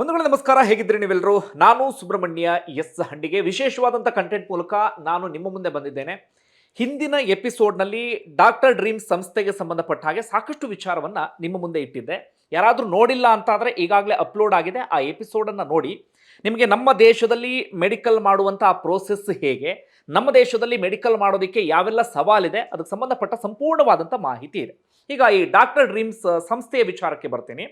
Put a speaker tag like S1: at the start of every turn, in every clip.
S1: ಬಂಧುಗಳೇ, ನಮಸ್ಕಾರ. ಹೇಗಿದ್ರಿ ನೀವೆಲ್ಲರೂ? ನಾನು ಸುಬ್ರಹ್ಮಣ್ಯ ಎಸ್ ಹಂಡಿಗೆ. ವಿಶೇಷವಾದಂಥ ಕಂಟೆಂಟ್ ಮೂಲಕ ನಾನು ನಿಮ್ಮ ಮುಂದೆ ಬಂದಿದ್ದೇನೆ. ಹಿಂದಿನ ಎಪಿಸೋಡ್ನಲ್ಲಿ ಡಾಕ್ಟರ್ ಡ್ರೀಮ್ಸ್ ಸಂಸ್ಥೆಗೆ ಸಂಬಂಧಪಟ್ಟ ಹಾಗೆ ಸಾಕಷ್ಟು ವಿಚಾರವನ್ನು ನಿಮ್ಮ ಮುಂದೆ ಇಟ್ಟಿದ್ದೆ. ಯಾರಾದರೂ ನೋಡಿಲ್ಲ ಅಂತಾದರೆ ಈಗಾಗಲೇ ಅಪ್ಲೋಡ್ ಆಗಿದೆ. ಆ ಎಪಿಸೋಡನ್ನು ನೋಡಿ. ನಿಮಗೆ ನಮ್ಮ ದೇಶದಲ್ಲಿ ಮೆಡಿಕಲ್ ಮಾಡುವಂಥ ಪ್ರೋಸೆಸ್ ಹೇಗೆ? ನಮ್ಮ ದೇಶದಲ್ಲಿ ಮೆಡಿಕಲ್ ಮಾಡೋದಕ್ಕೆ ಯಾವೆಲ್ಲ ಸವಾಲಿದೆ? ಅದಕ್ಕೆ ಸಂಬಂಧಪಟ್ಟ ಸಂಪೂರ್ಣವಾದಂಥ ಮಾಹಿತಿ ಇದೆ. ಈಗ ಈ ಡಾಕ್ಟರ್ ಡ್ರೀಮ್ಸ್ ಸಂಸ್ಥೆಯ ವಿಚಾರಕ್ಕೆ ಬರ್ತೀನಿ.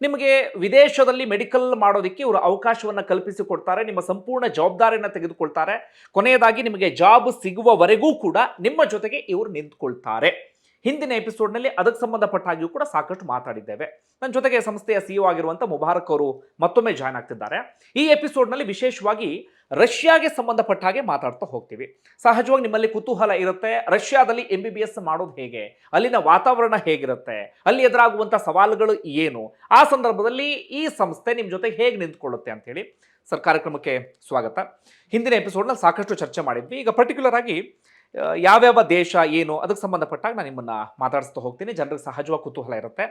S1: ನಿಮಗೆ ವಿದೇಶದಲ್ಲಿ ಮೆಡಿಕಲ್ ಮಾಡೋದಕ್ಕೆ ಇವರು ಅವಕಾಶವನ್ನು ಕಲ್ಪಿಸಿಕೊಡ್ತಾರೆ, ನಿಮ್ಮ ಸಂಪೂರ್ಣ ಜವಾಬ್ದಾರಿಯನ್ನು ತೆಗೆದುಕೊಳ್ತಾರೆ. ಕೊನೆಯದಾಗಿ ನಿಮಗೆ ಜಾಬ್ ಸಿಗುವವರೆಗೂ ಕೂಡ ನಿಮ್ಮ ಜೊತೆಗೆ ಇವರು ನಿಂತ್ಕೊಳ್ತಾರೆ. ಹಿಂದಿನ ಎಪಿಸೋಡ್ನಲ್ಲಿ ಅದಕ್ಕೆ ಸಂಬಂಧಪಟ್ಟ ಹಾಗೆಯೂ ಕೂಡ ಸಾಕಷ್ಟು ಮಾತಾಡಿದ್ದೇವೆ. ನನ್ನ ಜೊತೆಗೆ ಸಂಸ್ಥೆಯ ಸಿಇಒ ಆಗಿರುವಂಥ ಮುಬಾರಕ್ ಅವರು ಮತ್ತೊಮ್ಮೆ ಜಾಯ್ನ್ ಆಗ್ತಿದ್ದಾರೆ. ಈ ಎಪಿಸೋಡ್ನಲ್ಲಿ ವಿಶೇಷವಾಗಿ ರಷ್ಯಾಗೆ ಸಂಬಂಧಪಟ್ಟ ಹಾಗೆ ಮಾತಾಡ್ತಾ ಹೋಗ್ತೀವಿ. ಸಹಜವಾಗಿ ನಿಮ್ಮಲ್ಲಿ ಕುತೂಹಲ ಇರುತ್ತೆ. ರಷ್ಯಾದಲ್ಲಿ ಎಂ ಬಿ ಬಿ ಎಸ್ ಮಾಡೋದು ಹೇಗೆ? ಅಲ್ಲಿನ ವಾತಾವರಣ ಹೇಗಿರುತ್ತೆ? ಅಲ್ಲಿ ಎದುರಾಗುವಂಥ ಸವಾಲುಗಳು ಏನು? ಆ ಸಂದರ್ಭದಲ್ಲಿ ಈ ಸಂಸ್ಥೆ ನಿಮ್ಮ ಜೊತೆ ಹೇಗೆ ನಿಂತ್ಕೊಳ್ಳುತ್ತೆ ಅಂತೇಳಿ ಸರ್ ಕಾರ್ಯಕ್ರಮಕ್ಕೆ ಸ್ವಾಗತ. ಹಿಂದಿನ ಎಪಿಸೋಡ್ನಲ್ಲಿ ಸಾಕಷ್ಟು ಚರ್ಚೆ ಮಾಡಿದ್ವಿ. ಈಗ ಪರ್ಟಿಕ್ಯುಲರ್ ಆಗಿ ಯಾವ್ಯಾವ ದೇಶ ಏನು, ಅದಕ್ಕೆ ಸಂಬಂಧಪಟ್ಟಾಗ ನಾನು ನಿಮ್ಮನ್ನ ಮಾತಾಡಿಸ್ತಾ ಹೋಗ್ತೀನಿ. ಜನರಿಗೆ ಸಹಜವಾಗಿ ಕುತೂಹಲ ಇರುತ್ತೆ.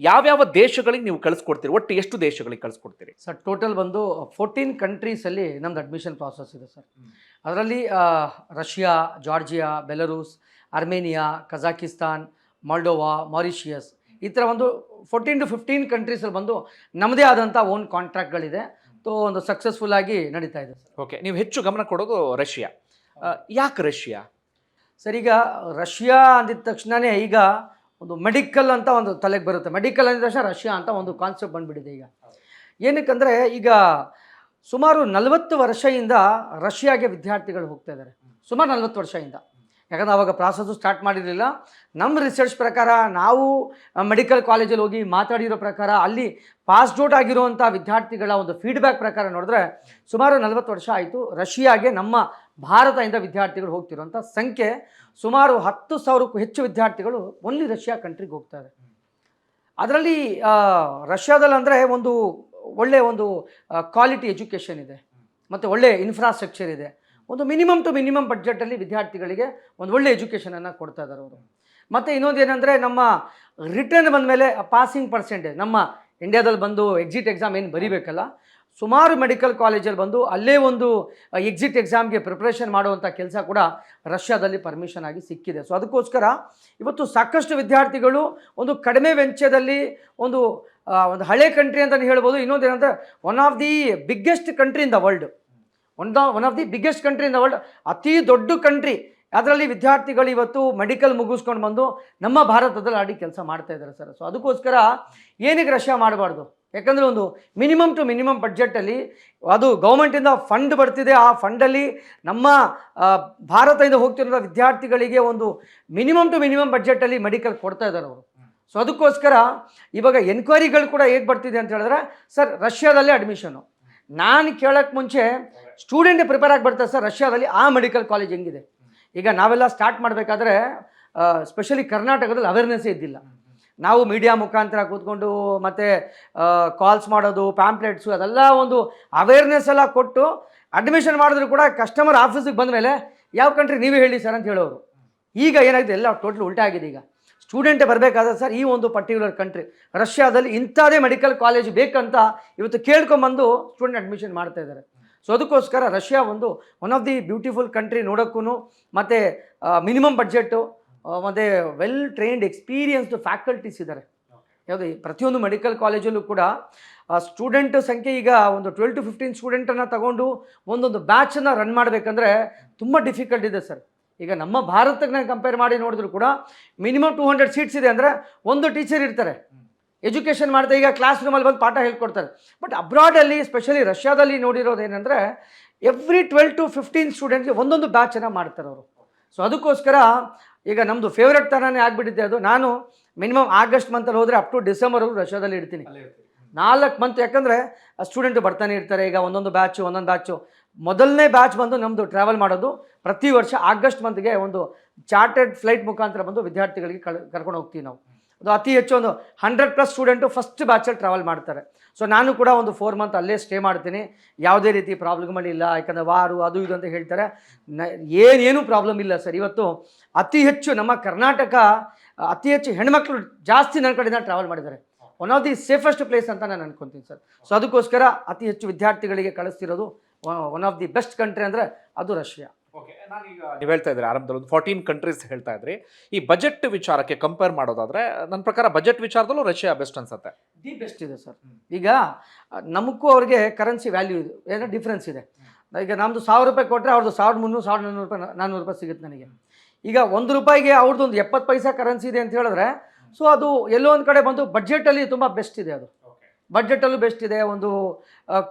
S1: ಯಾವ್ಯಾವ ದೇಶಗಳಿಗೆ ನೀವು ಕಳಿಸ್ಕೊಡ್ತೀರಿ? ಒಟ್ಟು ಎಷ್ಟು ದೇಶಗಳಿಗೆ ಕಳಿಸ್ಕೊಡ್ತೀರಿ?
S2: ಸರ್ ಟೋಟಲ್ ಬಂದು ಫೋರ್ಟೀನ್ ಕಂಟ್ರೀಸಲ್ಲಿ ನಮ್ದು ಅಡ್ಮಿಷನ್ ಪ್ರಾಸೆಸ್ ಇದೆ ಸರ್. ಅದರಲ್ಲಿ Russia Georgia Belarus Armenia Kazakhstan Moldova Mauritius ಈ ಥರ ಒಂದು ಫೋರ್ಟೀನ್ ಟು ಫಿಫ್ಟೀನ್ ಕಂಟ್ರೀಸಲ್ಲಿ ಬಂದು ನಮ್ಮದೇ ಆದಂಥ ಓನ್ ಕಾಂಟ್ರಾಕ್ಟ್ಗಳಿದೆ ಸೊ ಒಂದು ಸಕ್ಸಸ್ಫುಲ್ ಆಗಿ ನಡೀತಾ ಇದೆ ಸರ್.
S1: ಓಕೆ ನೀವು ಹೆಚ್ಚು ಗಮನ ಕೊಡೋದು ರಷ್ಯಾ. ಯಾಕೆ ರಷ್ಯಾ?
S2: ಸರ್ ಈಗ ರಷ್ಯಾ ಅಂದಿದ ತಕ್ಷಣವೇ ಈಗ ಒಂದು ಮೆಡಿಕಲ್ ಅಂತ ಒಂದು ತಲೆಗೆ ಬರುತ್ತೆ. ಮೆಡಿಕಲ್ ಅಂದ ತಕ್ಷಣ ರಷ್ಯಾ ಅಂತ ಒಂದು ಕಾನ್ಸೆಪ್ಟ್ ಬಂದುಬಿಟ್ಟಿದೆ ಈಗ. ಏನಕ್ಕಂದರೆ ಈಗ ಸುಮಾರು ನಲವತ್ತು ವರ್ಷದಿಂದ ರಷ್ಯಾಗೆ ವಿದ್ಯಾರ್ಥಿಗಳು ಹೋಗ್ತಾ ಇದ್ದಾರೆ. ಸುಮಾರು ನಲವತ್ತು ವರ್ಷದಿಂದ. ಯಾಕಂದ್ರೆ ಅವಾಗ ಪ್ರಾಸಸ್ಸು ಸ್ಟಾರ್ಟ್ ಮಾಡಿರಲಿಲ್ಲ. ನಮ್ಮ ರಿಸರ್ಚ್ ಪ್ರಕಾರ ನಾವು ಮೆಡಿಕಲ್ ಕಾಲೇಜಲ್ಲಿ ಹೋಗಿ ಮಾತಾಡಿರೋ ಪ್ರಕಾರ ಅಲ್ಲಿ ಪಾಸ್ಡ್ ಔಟ್ ಆಗಿರುವಂಥ ವಿದ್ಯಾರ್ಥಿಗಳ ಒಂದು ಫೀಡ್ಬ್ಯಾಕ್ ಪ್ರಕಾರ ನೋಡಿದ್ರೆ ಸುಮಾರು ನಲವತ್ತು ವರ್ಷ ಆಯಿತು ರಷ್ಯಾಗೆ ನಮ್ಮ ಭಾರತದಿಂದ ವಿದ್ಯಾರ್ಥಿಗಳು ಹೋಗ್ತಿರುವಂಥ ಸಂಖ್ಯೆ ಸುಮಾರು ಹತ್ತು ಸಾವಿರಕ್ಕೂ ಹೆಚ್ಚು ವಿದ್ಯಾರ್ಥಿಗಳು ಓನ್ಲಿ ರಷ್ಯಾ ಕಂಟ್ರಿಗೆ ಹೋಗ್ತಾರೆ. ಅದರಲ್ಲಿ ರಷ್ಯಾದಲ್ಲಿ ಅಂದರೆ ಒಂದು ಒಳ್ಳೆಯ ಒಂದು ಕ್ವಾಲಿಟಿ ಎಜುಕೇಷನ್ ಇದೆ. ಮತ್ತು ಒಳ್ಳೆಯ ಇನ್ಫ್ರಾಸ್ಟ್ರಕ್ಚರ್ ಇದೆ. ಒಂದು ಮಿನಿಮಮ್ ಟು ಮಿನಿಮಮ್ ಬಡ್ಜೆಟಲ್ಲಿ ವಿದ್ಯಾರ್ಥಿಗಳಿಗೆ ಒಂದು ಒಳ್ಳೆ ಎಜುಕೇಷನನ್ನು ಕೊಡ್ತಾ ಇದ್ದಾರೆ ಅವರು. ಮತ್ತು ಇನ್ನೊಂದು ಏನಂದರೆ ನಮ್ಮ ರಿಟರ್ನ್ ಬಂದ ಮೇಲೆ ಪಾಸಿಂಗ್ ಪರ್ಸೆಂಟೇಜ್ ನಮ್ಮ ಇಂಡಿಯಾದಲ್ಲಿ ಬಂದು ಎಕ್ಸಿಟ್ ಎಕ್ಸಾಮ್ ಏನು ಬರೀಬೇಕಲ್ಲ ಸುಮಾರು ಮೆಡಿಕಲ್ ಕಾಲೇಜಲ್ಲಿ ಬಂದು ಅಲ್ಲೇ ಒಂದು ಎಕ್ಸಿಟ್ ಎಕ್ಸಾಮ್ಗೆ ಪ್ರಿಪ್ರೇಷನ್ ಮಾಡುವಂಥ ಕೆಲಸ ಕೂಡ ರಷ್ಯಾದಲ್ಲಿ ಪರ್ಮಿಷನ್ ಆಗಿ ಸಿಕ್ಕಿದೆ. ಸೊ ಅದಕ್ಕೋಸ್ಕರ ಇವತ್ತು ಸಾಕಷ್ಟು ವಿದ್ಯಾರ್ಥಿಗಳು ಒಂದು ಕಡಿಮೆ ವೆಂಚದಲ್ಲಿ ಒಂದು ಒಂದು ಹಳೆ ಕಂಟ್ರಿ ಅಂತಲೇ ಹೇಳ್ಬೋದು. ಇನ್ನೊಂದು ಏನಂದರೆ one of the biggest country in the world one the one of the biggest country in the world ಅತಿ ದೊಡ್ಡ ಕಂಟ್ರಿ ಅದರಲ್ಲಿ ವಿದ್ಯಾರ್ಥಿಗಳು ಇವತ್ತು ಮೆಡಿಕಲ್ ಮುಗಿಸ್ಕೊಂಡು ಬಂದು ನಮ್ಮ ಭಾರತದಲ್ಲಿ ಆಡಿ ಕೆಲಸ ಮಾಡ್ತಾ ಇದ್ದಾರೆ ಸರ್. ಸೊ ಅದಕ್ಕೋಸ್ಕರ ಏನಕ್ಕೆ ರಷ್ಯಾ ಮಾಡಬಾರ್ದು? ಯಾಕಂದರೆ ಒಂದು ಮಿನಿಮಮ್ ಟು ಮಿನಿಮಮ್ ಬಡ್ಜೆಟಲ್ಲಿ ಅದು ಗೌರ್ಮೆಂಟಿಂದ ಫಂಡ್ ಬರ್ತಿದೆ, ಆ ಫಂಡಲ್ಲಿ ನಮ್ಮ ಭಾರತದಿಂದ ಹೋಗ್ತಿರೋ ವಿದ್ಯಾರ್ಥಿಗಳಿಗೆ ಒಂದು ಮಿನಿಮಮ್ ಟು ಮಿನಿಮಮ್ ಬಡ್ಜೆಟಲ್ಲಿ ಮೆಡಿಕಲ್ ಕೊಡ್ತಾ ಇದ್ದಾರೆ ಅವರು. ಸೊ ಅದಕ್ಕೋಸ್ಕರ ಇವಾಗ ಎನ್ಕ್ವೈರಿಗಳು ಕೂಡ ಹೇಗೆ ಬರ್ತಿದೆ ಅಂತ ಹೇಳಿದ್ರೆ, ಸರ್, ರಷ್ಯಾದಲ್ಲೇ ಅಡ್ಮಿಷನು ನಾನು ಕೇಳೋಕ್ಕೆ ಮುಂಚೆ ಸ್ಟೂಡೆಂಟ್ ಪ್ರಿಪೇರ್ ಆಗಿ ಸರ್, ರಷ್ಯಾದಲ್ಲಿ ಆ ಮೆಡಿಕಲ್ ಕಾಲೇಜ್ ಹೆಂಗಿದೆ? ಈಗ ನಾವೆಲ್ಲ ಸ್ಟಾರ್ಟ್ ಮಾಡಬೇಕಾದ್ರೆ ಸ್ಪೆಷಲಿ ಕರ್ನಾಟಕದಲ್ಲಿ ಅವೇರ್ನೆಸ್ಸೇ ಇದ್ದಿಲ್ಲ. ನಾವು ಮೀಡಿಯಾ ಮುಖಾಂತರ ಕೂತ್ಕೊಂಡು ಮತ್ತು ಕಾಲ್ಸ್ ಮಾಡೋದು ಪ್ಯಾಂಪ್ಲೆಟ್ಸು ಅದೆಲ್ಲ ಒಂದು ಅವೇರ್ನೆಸ್ ಎಲ್ಲ ಕೊಟ್ಟು ಅಡ್ಮಿಷನ್ ಮಾಡಿದ್ರು ಕೂಡ ಕಸ್ಟಮರ್ ಆಫೀಸಿಗೆ ಬಂದ ಮೇಲೆ ಯಾವ ಕಂಟ್ರಿ ನೀವೇ ಹೇಳಿ ಸರ್ ಅಂತ ಹೇಳೋರು. ಈಗ ಏನಾಗಿದೆ ಎಲ್ಲ ಟೋಟಲ್ ಉಲ್ಟಾ ಆಗಿದೆ ಈಗ. ಸ್ಟೂಡೆಂಟೇ ಬರಬೇಕಾದ್ರೆ ಸರ್ ಈ ಒಂದು ಪರ್ಟಿಕ್ಯುಲರ್ ಕಂಟ್ರಿ ರಷ್ಯಾದಲ್ಲಿ ಇಂಥದೇ ಮೆಡಿಕಲ್ ಕಾಲೇಜ್ ಬೇಕಂತ ಇವತ್ತು ಕೇಳ್ಕೊಂಬಂದು ಸ್ಟೂಡೆಂಟ್ ಅಡ್ಮಿಷನ್ ಮಾಡ್ತಾ ಇದ್ದಾರೆ. ಸೊ ಅದಕ್ಕೋಸ್ಕರ ರಷ್ಯಾ ಒಂದು one of the beautiful country ನೋಡೋಕ್ಕೂ ಮತ್ತು ಮಿನಿಮಮ್ ಬಡ್ಜೆಟ್ಟು ಮತ್ತು ವೆಲ್ ಟ್ರೈನ್ಡ್ ಎಕ್ಸ್ಪೀರಿಯನ್ಸ್ಡ್ ಫ್ಯಾಕಲ್ಟೀಸ್ ಇದ್ದಾರೆ ಯಾವುದು ಪ್ರತಿಯೊಂದು ಮೆಡಿಕಲ್ ಕಾಲೇಜಲ್ಲೂ ಕೂಡ ಸ್ಟೂಡೆಂಟ್ ಸಂಖ್ಯೆ ಈಗ ಒಂದು ಟ್ವೆಲ್ ಟು ಫಿಫ್ಟೀನ್ ಸ್ಟೂಡೆಂಟನ್ನು ತಗೊಂಡು ಒಂದೊಂದು ಬ್ಯಾಚನ್ನು ರನ್ ಮಾಡಬೇಕಂದ್ರೆ ತುಂಬ ಡಿಫಿಕಲ್ಟ್ ಇದೆ ಸರ್. ಈಗ ನಮ್ಮ ಭಾರತಕ್ಕೆ ಕಂಪೇರ್ ಮಾಡಿ ನೋಡಿದ್ರು ಕೂಡ ಮಿನಿಮಮ್ ಟೂ ಹಂಡ್ರೆಡ್ ಸೀಟ್ಸ್ ಇದೆ ಅಂದರೆ ಒಂದು ಟೀಚರ್ ಇರ್ತಾರೆ. ಎಜುಕೇಷನ್ ಮಾಡ್ತಾ ಈಗ ಕ್ಲಾಸ್ ರೂಮಲ್ಲಿ ಬಂದು ಪಾಠ ಹೇಳ್ಕೊಡ್ತಾರೆ. ಬಟ್ ಅಬ್ರಾಡಲ್ಲಿ ಸ್ಪೆಷಲಿ ರಷ್ಯಾದಲ್ಲಿ ನೋಡಿರೋದು ಏನಂದರೆ ಎವ್ರಿ ಟ್ವೆಲ್ ಟು ಫಿಫ್ಟೀನ್ ಸ್ಟೂಡೆಂಟ್ಗೆ ಒಂದೊಂದು ಬ್ಯಾಚನ್ನು ಮಾಡ್ತಾರೆ ಅವರು. ಸೊ ಅದಕ್ಕೋಸ್ಕರ ಈಗ ನಮ್ಮದು ಫೇವ್ರೆಟ್ ಥರನೇ ಆಗಿಬಿಟ್ಟಿದೆ ಅದು. ನಾನು ಮಿನಿಮಮ್ ಆಗಸ್ಟ್ ಮಂತಲ್ಲಿ ಹೋದರೆ ಅಪ್ ಟು ಡಿಸೆಂಬರ್ವರೆಗೂ ರಷ್ಯಾದಲ್ಲಿ ಇಡ್ತೀನಿ ನಾಲ್ಕು ಮಂತ್ ಯಾಕಂದರೆ ಸ್ಟೂಡೆಂಟ್ ಬರ್ತಾನೆ ಇರ್ತಾರೆ. ಈಗ ಒಂದೊಂದು ಬ್ಯಾಚು ಒಂದೊಂದು ಬ್ಯಾಚು ಮೊದಲನೇ ಬ್ಯಾಚ್ ಬಂದು ನಮ್ಮದು ಟ್ರಾವೆಲ್ ಮಾಡೋದು ಪ್ರತಿ ವರ್ಷ ಆಗಸ್ಟ್ ಮಂತ್ಗೆ ಒಂದು ಚಾರ್ಟೆಡ್ ಫ್ಲೈಟ್ ಮುಖಾಂತರ ಬಂದು ವಿದ್ಯಾರ್ಥಿಗಳಿಗೆ ಕಳ್ ಕರ್ಕೊಂಡು ಹೋಗ್ತೀವಿ ನಾವು. ಅದು ಅತಿ ಹೆಚ್ಚು ಒಂದು ಹಂಡ್ರೆಡ್ ಪ್ಲಸ್ ಸ್ಟೂಡೆಂಟು ಫಸ್ಟ್ ಬ್ಯಾಚಲ್ಲಿ ಟ್ರಾವೆಲ್ ಮಾಡ್ತಾರೆ. ಸೊ ನಾನು ಕೂಡ ಒಂದು ಫೋರ್ ಮಂತ್ ಅಲ್ಲೇ ಸ್ಟೇ ಮಾಡ್ತೀನಿ. ಯಾವುದೇ ರೀತಿ ಪ್ರಾಬ್ಲಮ್ಗಳಿಲ್ಲ ಯಾಕಂದರೆ ವಾರು, ಅದು ಇದು ಅಂತ ಹೇಳ್ತಾರೆ. ನ ಏನೇನು ಪ್ರಾಬ್ಲಮ್ ಇಲ್ಲ ಸರ್. ಇವತ್ತು ಅತಿ ಹೆಚ್ಚು ನಮ್ಮ ಕರ್ನಾಟಕ, ಅತಿ ಹೆಚ್ಚು ಹೆಣ್ಮಕ್ಳು ಜಾಸ್ತಿ ನನ್ನ ಕಡೆಯಿಂದ ಟ್ರಾವೆಲ್ ಮಾಡಿದ್ದಾರೆ. One of the safest place ಅಂತ ನಾನು ಅನ್ಕೊತೀನಿ ಸರ್. ಸೊ ಅದಕ್ಕೋಸ್ಕರ ಅತಿ ಹೆಚ್ಚು ವಿದ್ಯಾರ್ಥಿಗಳಿಗೆ ಕಳಿಸ್ತಿರೋದು one of the best country ಅಂದರೆ ಅದು ರಷ್ಯಾ
S1: ಓಕೆ ನಾನೀಗ ನೀವು ಹೇಳ್ತಾ ಇದ್ರಿ ಆರಂಭದಲ್ಲಿ ಒಂದು ಫೋರ್ಟೀನ್ ಕಂಟ್ರೀಸ್ ಹೇಳ್ತಾ ಇದ್ರಿ. ಈ ಬಜೆಟ್ ವಿಚಾರಕ್ಕೆ ಕಂಪೇರ್ ಮಾಡೋದಾದ್ರೆ ನನ್ನ ಪ್ರಕಾರ ಬಜೆಟ್ ವಿಚಾರದಲ್ಲೂ ರಷ್ಯಾ ಬೆಸ್ಟ್ ಅನ್ಸುತ್ತೆ.
S2: ದಿ ಬೆಸ್ಟ್ ಇದೆ ಸರ್ ಈಗ ನಮಗೂ ಅವ್ರಿಗೆ ಕರೆನ್ಸಿ ವ್ಯಾಲ್ಯೂ ಇದೆ ಏನೋ ಡಿಫ್ರೆನ್ಸ್ ಇದೆ. ಈಗ ನಮ್ಮದು ಸಾವಿರ ರೂಪಾಯಿ ಕೊಟ್ಟರೆ ಅವ್ರದ್ದು ಸಾವಿರದ ಮುನ್ನೂರು ಸಾವಿರದ ನಾನ್ನೂರು ರೂಪಾಯಿ ನಾನ್ನೂರು ರೂಪಾಯಿ ಸಿಗುತ್ತೆ ನನಗೆ. ಈಗ ಒಂದು ರೂಪಾಯಿಗೆ ಅವ್ರದ್ದು ಒಂದು ಎಪ್ಪತ್ತು ಪೈಸಾ ಕರೆನ್ಸಿ ಇದೆ ಅಂತ ಹೇಳಿದ್ರೆ ಸೊ ಅದು ಎಲ್ಲೋ ಒಂದು ಕಡೆ ಬಂದು ಬಜೆಟಲ್ಲಿ ತುಂಬ ಬೆಸ್ಟ್ ಇದೆ ಅದು. ಬಡ್ಜೆಟಲ್ಲೂ ಬೆಸ್ಟ್ ಇದೆ. ಒಂದು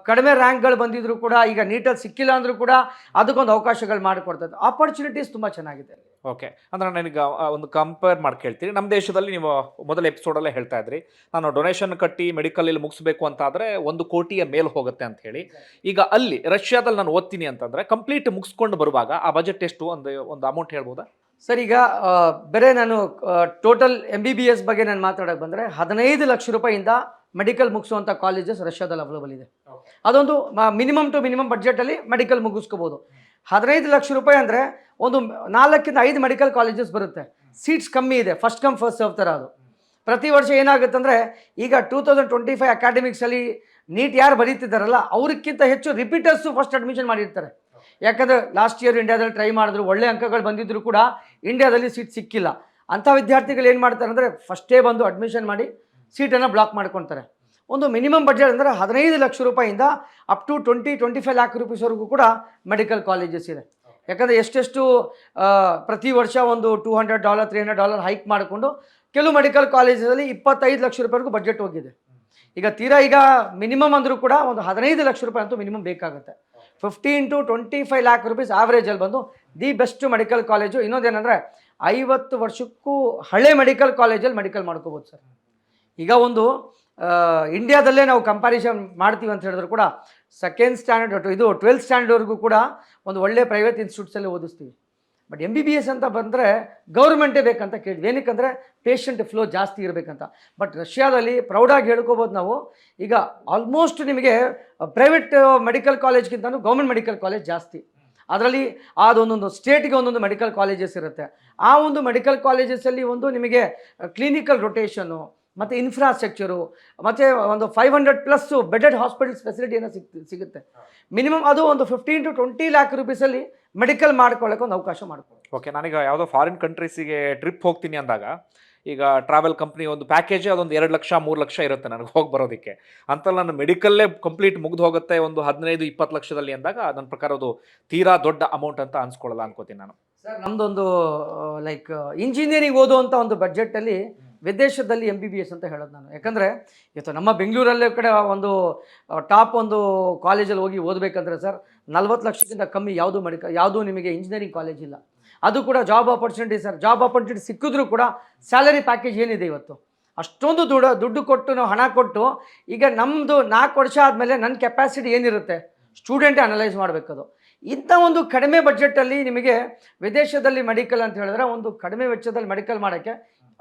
S2: ಕಡಿಮೆ ರ್ಯಾಂಕ್ಗಳು ಬಂದಿದ್ರು ಕೂಡ ಈಗ ನೀಟಲ್ಲಿ ಸಿಕ್ಕಿಲ್ಲ ಅಂದರೂ ಕೂಡ ಅದಕ್ಕೊಂದು ಅವಕಾಶಗಳು ಮಾಡಿಕೊಡ್ತದೆ. ಆಪರ್ಚುನಿಟೀಸ್ ತುಂಬ ಚೆನ್ನಾಗಿದೆ.
S1: ಓಕೆ. ಅಂದ್ರೆ ನನಗೆ ಒಂದು ಕಂಪೇರ್ ಮಾಡಿ ಕೇಳ್ತೀನಿ. ನಮ್ಮ ದೇಶದಲ್ಲಿ ನೀವು ಮೊದಲ ಎಪಿಸೋಡಲ್ಲೇ ಹೇಳ್ತಾ ಇದ್ರಿ. ನಾನು ಡೊನೇಷನ್ ಕಟ್ಟಿ ಮೆಡಿಕಲಲ್ಲಿ ಮುಗಿಸ್ಬೇಕು ಅಂತ ಆದರೆ ಒಂದು ಕೋಟಿಯ ಮೇಲೆ ಹೋಗುತ್ತೆ ಅಂತ ಹೇಳಿ. ಈಗ ಅಲ್ಲಿ ರಷ್ಯಾದಲ್ಲಿ ನಾನು ಓದ್ತೀನಿ ಅಂತಂದರೆ ಕಂಪ್ಲೀಟ್ ಮುಗಿಸ್ಕೊಂಡು ಬರುವಾಗ ಆ ಬಜೆಟ್ ಎಷ್ಟು ಒಂದು ಒಂದು ಅಮೌಂಟ್ ಹೇಳ್ಬೋದಾ?
S2: ಸರ್ ಈಗ ಬೇರೆ ನಾನು total M B B S ಬಗ್ಗೆ ನಾನು ಮಾತಾಡೋಕೆ ಬಂದರೆ ಹದಿನೈದು ಲಕ್ಷ ರೂಪಾಯಿಂದ ಮೆಡಿಕಲ್ ಮುಗಿಸುವಂಥ ಕಾಲೇಜಸ್ ರಷ್ಯಾದಲ್ಲಿ ಅವೈಲೇಬಲ್ ಇದೆ. ಅದೊಂದು ಮಿನಿಮಮ್ ಟು ಮಿನಿಮಮ್ ಬಜೆಟಲ್ಲಿ ಮೆಡಿಕಲ್ ಮುಗಿಸ್ಕೋಬೋದು. ಹದಿನೈದು ಲಕ್ಷ ರೂಪಾಯಿ ಅಂದರೆ ಒಂದು ನಾಲ್ಕಿಂದ ಐದು ಮೆಡಿಕಲ್ ಕಾಲೇಜಸ್ ಬರುತ್ತೆ. ಸೀಟ್ಸ್ ಕಮ್ಮಿ ಇದೆ. ಫಸ್ಟ್ ಕಮ್ ಫಸ್ಟ್ ಸರ್ವ್ ಥರ ಅದು. ಪ್ರತಿ ವರ್ಷ ಏನಾಗುತ್ತೆ ಅಂದರೆ ಈಗ ಟೂ ತೌಸಂಡ್ ಟ್ವೆಂಟಿ ಫೈವ್ ಅಕಾಡೆಮಿಕ್ಸಲ್ಲಿ ನೀಟ್ ಯಾರು ಬರೀತಿದ್ದಾರಲ್ಲ ಅವ್ರಿಗಿಂತ ಹೆಚ್ಚು ರಿಪೀಟರ್ಸು ಫಸ್ಟ್ ಅಡ್ಮಿಷನ್ ಮಾಡಿರ್ತಾರೆ. ಯಾಕಂದರೆ ಲಾಸ್ಟ್ ಇಯರ್ ಇಂಡಿಯಾದಲ್ಲಿ ಟ್ರೈ ಮಾಡಿದ್ರು ಒಳ್ಳೆ ಅಂಕಗಳು ಬಂದಿದ್ದರೂ ಕೂಡ ಇಂಡಿಯಾದಲ್ಲಿ ಸೀಟ್ ಸಿಕ್ಕಿಲ್ಲ. ಅಂಥ ವಿದ್ಯಾರ್ಥಿಗಳು ಏನು ಮಾಡ್ತಾರೆ ಅಂದರೆ ಫಸ್ಟೇ ಬಂದು ಅಡ್ಮಿಷನ್ ಮಾಡಿ ಸೀಟನ್ನು ಬ್ಲಾಕ್ ಮಾಡ್ಕೊತಾರೆ. ಒಂದು ಮಿನಿಮಮ್ ಬಜೆಟ್ ಅಂದರೆ ಹದಿನೈದು ಲಕ್ಷ ರೂಪಾಯಿಂದ up to twenty twenty five lakh ರುಪೀಸ್ವರೆಗೂ ಕೂಡ ಮೆಡಿಕಲ್ ಕಾಲೇಜಸ್ ಇದೆ. ಯಾಕಂದರೆ ಎಷ್ಟೆಷ್ಟು ಪ್ರತಿ ವರ್ಷ ಒಂದು two hundred dollar three hundred dollar hike ಮಾಡಿಕೊಂಡು ಕೆಲವು ಮೆಡಿಕಲ್ ಕಾಲೇಜಲ್ಲಿ ಇಪ್ಪತ್ತೈದು ಲಕ್ಷ ರೂಪಾಯಿವರೆಗೂ ಬಜೆಟ್ ಹೋಗಿದೆ. ಈಗ ತೀರಾ ಈಗ ಮಿನಿಮಮ್ ಅಂದರೂ ಕೂಡ ಒಂದು ಹದಿನೈದು ಲಕ್ಷ ರೂಪಾಯಿ ಅಂತೂ ಮಿನಿಮಮ್ ಬೇಕಾಗುತ್ತೆ. Fifteen to twenty five lakh rupees ಆವ್ರೇಜಲ್ಲಿ ಬಂದು ದಿ ಬೆಸ್ಟ್ ಮೆಡಿಕಲ್ ಕಾಲೇಜು ಇನ್ನೊಂದೇನೆಂದರೆ ಐವತ್ತು ವರ್ಷಕ್ಕೂ ಹಳೆ ಮೆಡಿಕಲ್ ಕಾಲೇಜಲ್ಲಿ ಮೆಡಿಕಲ್ ಮಾಡ್ಕೋಬೋದು ಸರ್. ಈಗ ಒಂದು ಇಂಡಿಯಾದಲ್ಲೇ ನಾವು ಕಂಪ್ಯಾರಿಸನ್ ಮಾಡ್ತೀವಿ ಅಂತ ಹೇಳಿದ್ರು ಕೂಡ ಸೆಕೆಂಡ್ ಸ್ಟ್ಯಾಂಡರ್ಡ್ ಇದು ಟ್ವೆಲ್ತ್ ಸ್ಟ್ಯಾಂಡರ್ಡ್ವರೆಗೂ ಕೂಡ ಒಂದು ಒಳ್ಳೆ ಪ್ರೈವೇಟ್ ಇನ್ಸ್ಟಿಟ್ಯೂಟ್ಸಲ್ಲಿ ಓದಿಸ್ತೀವಿ. But M B B S ಅಂತ ಬಂದರೆ ಗೌರ್ಮೆಂಟೇ ಬೇಕಂತ ಕೇಳಿದ್ವಿ. ಏನಕ್ಕಂದರೆ ಪೇಷಂಟ್ ಫ್ಲೋ ಜಾಸ್ತಿ ಇರಬೇಕಂತ. ಬಟ್ ರಷ್ಯಾದಲ್ಲಿ ಪ್ರೌಡಾಗಿ ಹೇಳ್ಕೋಬೋದು ನಾವು. ಈಗ ಆಲ್ಮೋಸ್ಟ್ ನಿಮಗೆ ಪ್ರೈವೇಟ್ ಮೆಡಿಕಲ್ ಕಾಲೇಜ್ಗಿಂತನೂ ಗೌರ್ಮೆಂಟ್ ಮೆಡಿಕಲ್ ಕಾಲೇಜ್ ಜಾಸ್ತಿ. ಅದರಲ್ಲಿ ಅದೊಂದೊಂದು ಸ್ಟೇಟ್ಗೆ ಒಂದೊಂದು ಮೆಡಿಕಲ್ ಕಾಲೇಜಸ್ ಇರುತ್ತೆ. ಆ ಒಂದು ಮೆಡಿಕಲ್ ಕಾಲೇಜಸಲ್ಲಿ ಒಂದು ನಿಮಗೆ ಕ್ಲಿನಿಕಲ್ ರೊಟೇಷನು ಮತ್ತು ಇನ್ಫ್ರಾಸ್ಟ್ರಕ್ಚರು ಮತ್ತು ಒಂದು five hundred plus bedded hospitals ಫೆಸಿಲಿಟಿಯನ್ನು ಸಿಗ್ ಸಿಗುತ್ತೆ. ಮಿನಿಮಮ್ ಅದು ಒಂದು ಫಿಫ್ಟೀನ್ ಟು ಟ್ವೆಂಟಿ ಲ್ಯಾಕ್ ರುಪೀಸಲ್ಲಿ ಮೆಡಿಕಲ್ ಮಾಡ್ಕೊಳ್ಳೋಕೆ ಒಂದು ಅವಕಾಶ ಮಾಡ್ಕೊಳ್ಳಿ
S1: ಓಕೆ ನಾನೀಗ ಯಾವುದೋ ಫಾರಿನ್ ಕಂಟ್ರೀಸಿಗೆ ಟ್ರಿಪ್ ಹೋಗ್ತೀನಿ ಅಂದಾಗ ಈಗ ಟ್ರಾವೆಲ್ ಕಂಪ್ನಿ ಒಂದು ಪ್ಯಾಕೇಜೇ ಅದೊಂದು ಎರಡು ಲಕ್ಷ ಮೂರು ಲಕ್ಷ ಇರುತ್ತೆ ನನಗೆ ಹೋಗಿ ಬರೋದಕ್ಕೆ. ಅಂತಲ್ಲ ನಾನು ಮೆಡಿಕಲ್ಲೇ ಕಂಪ್ಲೀಟ್ ಮುಗ್ದು ಹೋಗುತ್ತೆ ಒಂದು ಹದಿನೈದು ಇಪ್ಪತ್ತು ಲಕ್ಷದಲ್ಲಿ ಅಂದಾಗ ನನ್ನ ಪ್ರಕಾರ ಅದು ತೀರಾ ದೊಡ್ಡ ಅಮೌಂಟ್ ಅಂತ ಅನ್ಸ್ಕೊಳ್ಳಲ್ಲ ಅನ್ಕೋತೀನಿ ನಾನು.
S2: ಸರ್ ನಮ್ಮದೊಂದು ಲೈಕ್ ಇಂಜಿನಿಯರಿಂಗ್ ಓದುವಂಥ ಒಂದು ಬಡ್ಜೆಟಲ್ಲಿ ವಿದೇಶದಲ್ಲಿ ಎಂ ಬಿ ಬಿ ಎಸ್ ಅಂತ ಹೇಳೋದು ನಾನು. ಯಾಕಂದರೆ ಇವತ್ತು ನಮ್ಮ ಬೆಂಗಳೂರಲ್ಲೇ ಕಡೆ ಒಂದು ಟಾಪ್ ಒಂದು ಕಾಲೇಜಲ್ಲಿ ಹೋಗಿ ಓದಬೇಕಂದ್ರೆ ಸರ್ ನಲ್ವತ್ತು ಲಕ್ಷಕ್ಕಿಂತ ಕಮ್ಮಿ ಯಾವುದು ಮೆಡಿಕಲ್ ಯಾವುದೂ ನಿಮಗೆ ಇಂಜಿನಿಯರಿಂಗ್ ಕಾಲೇಜ್ ಇಲ್ಲ. ಅದು ಕೂಡ job opportunity sir. Job opportunity ಸಿಕ್ಕಿದ್ರೂ ಕೂಡ ಸ್ಯಾಲರಿ ಪ್ಯಾಕೇಜ್ ಏನಿದೆ ಇವತ್ತು? ಅಷ್ಟೊಂದು ದುಡ್ಡು ದುಡ್ಡು ಕೊಟ್ಟು ಹಣ ಕೊಟ್ಟು ಈಗ ನಮ್ಮದು ನಾಲ್ಕು ವರ್ಷ ಆದಮೇಲೆ ನನ್ನ ಕೆಪಾಸಿಟಿ ಏನಿರುತ್ತೆ? ಸ್ಟೂಡೆಂಟೇ ಅನಲೈಸ್ ಮಾಡಬೇಕದು. ಇಂಥ ಒಂದು ಕಡಿಮೆ ಬಜೆಟಲ್ಲಿ ನಿಮಗೆ ವಿದೇಶದಲ್ಲಿ ಮೆಡಿಕಲ್ ಅಂತ ಹೇಳಿದ್ರೆ ಒಂದು ಕಡಿಮೆ ವೆಚ್ಚದಲ್ಲಿ ಮೆಡಿಕಲ್ ಮಾಡೋಕ್ಕೆ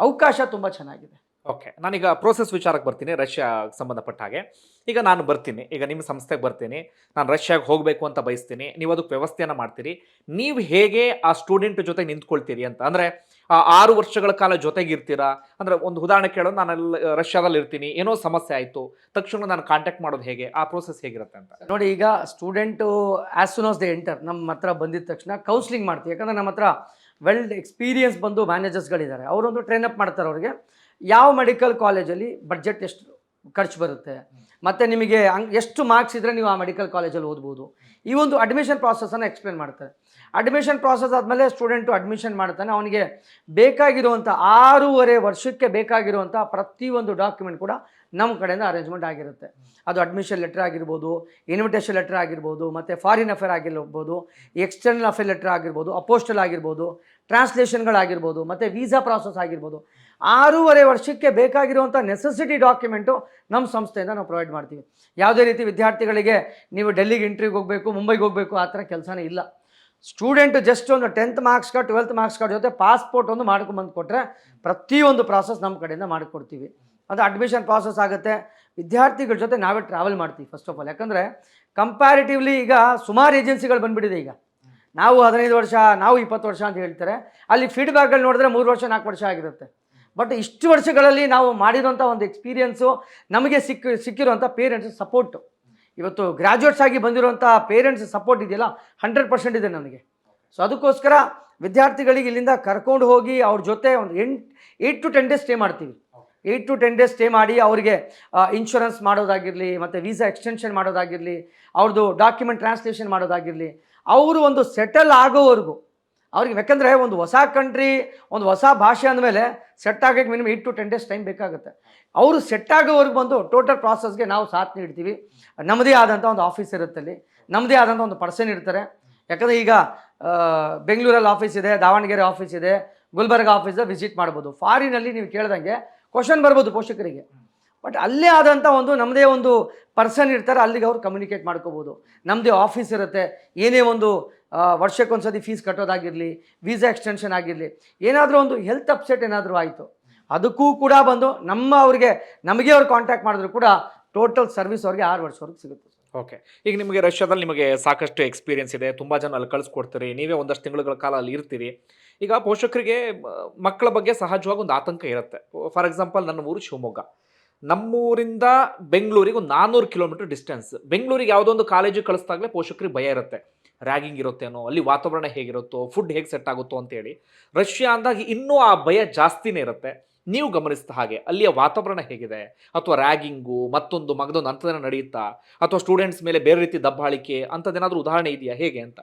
S2: ಅವಕಾಶ ತುಂಬ ಚೆನ್ನಾಗಿದೆ.
S1: ಓಕೆ ನಾನೀಗ ಪ್ರೋಸೆಸ್ ವಿಚಾರಕ್ಕೆ ಬರ್ತೀನಿ ರಷ್ಯಾ ಸಂಬಂಧಪಟ್ಟ ಹಾಗೆ. ಈಗ ನಾನು ಬರ್ತೀನಿ ಈಗ ನಿಮ್ಮ ಸಂಸ್ಥೆಗೆ ಬರ್ತೀನಿ ನಾನು ರಷ್ಯಾಗೆ ಹೋಗಬೇಕು ಅಂತ ಬಯಸ್ತೀನಿ ನೀವು ಅದಕ್ಕೆ ವ್ಯವಸ್ಥೆಯನ್ನು ಮಾಡ್ತೀರಿ. ನೀವು ಹೇಗೆ ಆ ಸ್ಟೂಡೆಂಟ್ ಜೊತೆ ನಿಂತ್ಕೊಳ್ತೀರಿ ಅಂತ ಅಂದರೆ ಆ ಆರು ವರ್ಷಗಳ ಕಾಲ ಜೊತೆಗಿರ್ತೀರಾ ಅಂದರೆ ಒಂದು ಉದಾಹರಣೆ ಕೇಳೋದು ನಾನು ಅಲ್ಲಿ ರಷ್ಯಾದಲ್ಲಿ ಇರ್ತೀನಿ ಏನೋ ಸಮಸ್ಯೆ ಆಯಿತು ತಕ್ಷಣ ನಾನು ಕಾಂಟ್ಯಾಕ್ಟ್ ಮಾಡೋದು ಹೇಗೆ? ಆ ಪ್ರೋಸೆಸ್ ಹೇಗಿರುತ್ತೆ ಅಂತ.
S2: ನೋಡಿ ಈಗ student as soon as the enter ನಮ್ಮ ಹತ್ರ ಬಂದಿದ ತಕ್ಷಣ ಕೌನ್ಸಿಲಿಂಗ್ ಮಾಡ್ತೀವಿ. ಯಾಕಂದರೆ ನಮ್ಮ ಹತ್ರ ವೆಲ್ ಎಕ್ಸ್ಪೀರಿಯನ್ಸ್ ಬಂದು ಮ್ಯಾನೇಜರ್ಸ್ಗಳಿದ್ದಾರೆ. ಅವರೊಂದು ಟ್ರೈನ್ ಅಪ್ ಮಾಡ್ತಾರೆ ಅವ್ರಿಗೆ. ಯಾವ ಮೆಡಿಕಲ್ ಕಾಲೇಜಲ್ಲಿ ಬಡ್ಜೆಟ್ ಎಷ್ಟು ಖರ್ಚು ಬರುತ್ತೆ? ಮತ್ತು ನಿಮಗೆ ಹಂಗೆ ಎಷ್ಟು ಮಾರ್ಕ್ಸ್ ಇದ್ದರೆ ನೀವು ಆ ಮೆಡಿಕಲ್ ಕಾಲೇಜಲ್ಲಿ ಓದ್ಬೋದು? ಈ ಒಂದು ಅಡ್ಮಿಷನ್ ಪ್ರಾಸೆಸನ್ನು ಎಕ್ಸ್ಪ್ಲೇನ್ ಮಾಡ್ತಾರೆ. ಅಡ್ಮಿಷನ್ ಪ್ರಾಸೆಸ್ ಆದಮೇಲೆ ಸ್ಟೂಡೆಂಟು ಅಡ್ಮಿಷನ್ ಮಾಡ್ತಾನೆ. ಅವನಿಗೆ ಬೇಕಾಗಿರುವಂಥ ಆರೂವರೆ ವರ್ಷಕ್ಕೆ ಬೇಕಾಗಿರುವಂಥ ಪ್ರತಿಯೊಂದು ಡಾಕ್ಯುಮೆಂಟ್ ಕೂಡ ನಮ್ಮ ಕಡೆಯಿಂದ ಅರೇಂಜ್ಮೆಂಟ್ ಆಗಿರುತ್ತೆ. ಅದು ಅಡ್ಮಿಷನ್ ಲೆಟರ್ ಆಗಿರ್ಬೋದು ಇನ್ವಿಟೇಷನ್ ಲೆಟರ್ ಆಗಿರ್ಬೋದು, ಮತ್ತು ಫಾರಿನ್ ಅಫೇರ್ ಆಗಿರ್ಬೋದು ಎಕ್ಸ್ಟರ್ನಲ್ ಅಫೇರ್ ಲೆಟರ್ ಆಗಿರ್ಬೋದು ಅಪೋಸ್ಟಲ್ ಆಗಿರ್ಬೋದು ಟ್ರಾನ್ಸ್ಲೇಷನ್ಗಳಾಗಿರ್ಬೋದು, ಮತ್ತು ವೀಸಾ ಪ್ರಾಸೆಸ್ ಆಗಿರ್ಬೋದು, ಆರೂವರೆ ವರ್ಷಕ್ಕೆ ಬೇಕಾಗಿರುವಂಥ ನೆಸೆಸಿಟಿ ಡಾಕ್ಯುಮೆಂಟು ನಮ್ಮ ಸಂಸ್ಥೆಯಿಂದ ನಾವು ಪ್ರೊವೈಡ್ ಮಾಡ್ತೀವಿ. ಯಾವುದೇ ರೀತಿ ವಿದ್ಯಾರ್ಥಿಗಳಿಗೆ ನೀವು ಡೆಲ್ಲಿಗೆ ಇಂಟ್ರಿಗೆ ಹೋಗಬೇಕು, ಮುಂಬೈಗೆ ಹೋಗಬೇಕು, ಆ ಥರ ಕೆಲಸನೇ ಇಲ್ಲ. ಸ್ಟೂಡೆಂಟ್ ಜಸ್ಟ್ ಒಂದು tenth marks card twelfth marks card ಜೊತೆ ಪಾಸ್ಪೋರ್ಟ್ ಒಂದು ಮಾಡ್ಕೊಂಬಂದು ಕೊಟ್ಟರೆ ಪ್ರತಿಯೊಂದು ಪ್ರಾಸೆಸ್ ನಮ್ಮ ಕಡೆಯಿಂದ ಮಾಡಿಕೊಡ್ತೀವಿ. ಅದು ಅಡ್ಮಿಷನ್ ಪ್ರಾಸೆಸ್ ಆಗುತ್ತೆ. ವಿದ್ಯಾರ್ಥಿಗಳ ಜೊತೆ ನಾವೇ ಟ್ರಾವೆಲ್ ಮಾಡ್ತೀವಿ ಫಸ್ಟ್ ಆಫ್ ಆಲ್ ಯಾಕಂದರೆ ಕಂಪ್ಯಾರಿಟಿವ್ಲಿ ಈಗ ಸುಮಾರು ಏಜೆನ್ಸಿಗಳು ಬಂದುಬಿಟ್ಟಿದೆ ಈಗ. ನಾವು ಹದಿನೈದು ವರ್ಷ, ನಾವು ಇಪ್ಪತ್ತು ವರ್ಷ ಅಂತ ಹೇಳ್ತಾರೆ. ಅಲ್ಲಿ ಫೀಡ್ಬ್ಯಾಕ್ಗಳು ನೋಡಿದ್ರೆ ಮೂರು ವರ್ಷ, ನಾಲ್ಕು ವರ್ಷ ಆಗಿರುತ್ತೆ. ಬಟ್ ಇಷ್ಟು ವರ್ಷಗಳಲ್ಲಿ ನಾವು ಮಾಡಿರೋಂಥ ಒಂದು ಎಕ್ಸ್ಪೀರಿಯನ್ಸು ನಮಗೆ ಸಿಕ್ಕ ಸಿಕ್ಕಿರುವಂಥ ಪೇರೆಂಟ್ಸ್ ಸಪೋರ್ಟು ಇವತ್ತು ಗ್ರ್ಯಾಜುಯೇಟ್ಸ್ ಆಗಿ ಬಂದಿರುವಂಥ ಪೇರೆಂಟ್ಸ್ ಸಪೋರ್ಟ್ ಇದೆಯಲ್ಲ ಹಂಡ್ರೆಡ್ ಪರ್ಸೆಂಟ್ ಇದೆ ನನಗೆ ಸೊ ಅದಕ್ಕೋಸ್ಕರ ವಿದ್ಯಾರ್ಥಿಗಳಿಗೆ ಇಲ್ಲಿಂದ ಕರ್ಕೊಂಡು ಹೋಗಿ ಅವ್ರ ಜೊತೆ ಒಂದು ಎಂಟು eight to ten days stay ಮಾಡ್ತೀವಿ. Eight to ten days stay ಮಾಡಿ ಅವರಿಗೆ ಇನ್ಶೂರೆನ್ಸ್ ಮಾಡೋದಾಗಿರಲಿ, ಮತ್ತು ವೀಸಾ ಎಕ್ಸ್ಟೆನ್ಷನ್ ಮಾಡೋದಾಗಿರಲಿ ಅವ್ರದ್ದು ಡಾಕ್ಯುಮೆಂಟ್ ಟ್ರಾನ್ಸ್ಲೇಷನ್ ಮಾಡೋದಾಗಿರಲಿ ಅವರು ಒಂದು ಸೆಟಲ್ ಆಗೋವರೆಗೂ. ಅವ್ರಿಗೆ ಯಾಕಂದರೆ ಒಂದು ಹೊಸ ಕಂಟ್ರಿ ಒಂದು ಹೊಸ ಭಾಷೆ ಅಂದಮೇಲೆ ಸೆಟ್ ಆಗೋಕ್ಕೆ minimum eight to ten days time ಬೇಕಾಗುತ್ತೆ. ಅವರು ಸೆಟ್ ಆಗೋವರೆಗೂ ಬಂದು ಟೋಟಲ್ ಪ್ರಾಸೆಸ್ಗೆ ನಾವು ಸಾಥ್ ನೀಡ್ತೀವಿ. ನಮ್ಮದೇ ಆದಂಥ ಒಂದು ಆಫೀಸ್ ಇರುತ್ತೆ ಅಲ್ಲಿ. ನಮ್ಮದೇ ಆದಂಥ ಒಂದು ಪರ್ಸನ್ ಇರ್ತಾರೆ. ಯಾಕಂದರೆ ಈಗ ಬೆಂಗಳೂರಲ್ಲಿ ಆಫೀಸ್ ಇದೆ, ದಾವಣಗೆರೆ ಆಫೀಸ್ ಇದೆ, ಗುಲ್ಬರ್ಗ ಆಫೀಸ್ ವಿಸಿಟ್ ಮಾಡ್ಬೋದು. ಫಾರಿನಲ್ಲಿ ನೀವು ಕೇಳ್ದಂಗೆ ಕ್ವಶನ್ ಬರ್ಬೋದು ಪೋಷಕರಿಗೆ. ಬಟ್ ಅಲ್ಲೇ ಆದಂಥ ಒಂದು ನಮ್ಮದೇ ಒಂದು ಪರ್ಸನ್ ಇರ್ತಾರೆ, ಅಲ್ಲಿಗೆ ಅವ್ರು ಕಮ್ಯುನಿಕೇಟ್ ಮಾಡ್ಕೋಬೋದು. ನಮ್ಮದೇ ಆಫೀಸ್ ಇರುತ್ತೆ, ಏನೇ ಒಂದು ವರ್ಷಕ್ಕೊಂದ್ಸತಿ ಫೀಸ್ ಕಟ್ಟೋದಾಗಿರಲಿ ವೀಸಾ ಎಕ್ಸ್ಟೆನ್ಷನ್ ಆಗಿರಲಿ, ಏನಾದರೂ ಒಂದು ಹೆಲ್ತ್ ಅಪ್ಸೆಟ್ ಏನಾದರೂ ಆಯಿತು, ಅದಕ್ಕೂ ಕೂಡ ಬಂದು ನಮ್ಮ ಅವ್ರಿಗೆ, ನಮಗೆ ಅವ್ರು ಕಾಂಟ್ಯಾಕ್ಟ್ ಮಾಡಿದ್ರು ಕೂಡ ಟೋಟಲ್ ಸರ್ವಿಸ್ ಅವ್ರಿಗೆ ಆರು ವರ್ಷವರೆಗೆ ಸಿಗುತ್ತೆ
S1: ಓಕೆ ಈಗ ನಿಮಗೆ ರಷ್ಯಾದಲ್ಲಿ ನಿಮಗೆ ಸಾಕಷ್ಟು ಎಕ್ಸ್ಪೀರಿಯನ್ಸ್ ಇದೆ, ತುಂಬ ಜನ ಅಲ್ಲಿ ಕಳಿಸ್ಕೊಡ್ತೀರಿ, ನೀವೇ ಒಂದಷ್ಟು ತಿಂಗಳುಗಳ ಕಾಲ ಅಲ್ಲಿ ಇರ್ತೀರಿ. ಈಗ ಪೋಷಕರಿಗೆ ಮಕ್ಕಳ ಬಗ್ಗೆ ಸಹಜವಾಗಿ ಒಂದು ಆತಂಕ ಇರುತ್ತೆ. ಫಾರ್ ಎಕ್ಸಾಂಪಲ್ ನನ್ನ ಊರು ಶಿವಮೊಗ್ಗ. ನಮ್ಮೂರಿಂದ ಬೆಂಗಳೂರಿಗೆ ಒಂದು ನಾನ್ನೂರು ಕಿಲೋಮೀಟರ್ ಡಿಸ್ಟೆನ್ಸ್ ಬೆಂಗಳೂರಿಗೆ ಯಾವುದೋ ಒಂದು ಕಾಲೇಜಿಗೆ ಕಳಿಸ್ದಾಗಲೇ ಪೋಷಕರಿಗೆ ಭಯ ಇರುತ್ತೆ. ರ್ಯಾಗಿಂಗ್ ಇರುತ್ತೇನೋ ಅಲ್ಲಿ ವಾತಾವರಣ ಹೇಗಿರುತ್ತೋ ಫುಡ್ ಹೇಗೆ ಸೆಟ್ ಆಗುತ್ತೋ ಅಂತೇಳಿ. ರಷ್ಯಾ ಅಂದಾಗ ಇನ್ನೂ ಆ ಭಯ ಜಾಸ್ತಿನೇ ಇರುತ್ತೆ. ನೀವು ಗಮನಿಸಿದ ಹಾಗೆ ಅಲ್ಲಿಯ ವಾತಾವರಣ ಹೇಗಿದೆ? ಅಥವಾ ರ್ಯಾಗಿಂಗು ಮತ್ತೊಂದು ಮಗದೊಂದು ಅಂಥದ್ದೇನೋ ನಡೆಯುತ್ತಾ? ಅಥವಾ ಸ್ಟೂಡೆಂಟ್ಸ್ ಮೇಲೆ ಬೇರೆ ರೀತಿ ದಬ್ಬಾಳಿಕೆ ಅಂಥದ್ದೇನಾದರೂ ಉದಾಹರಣೆ ಇದೆಯಾ? ಹೇಗೆ ಅಂತ?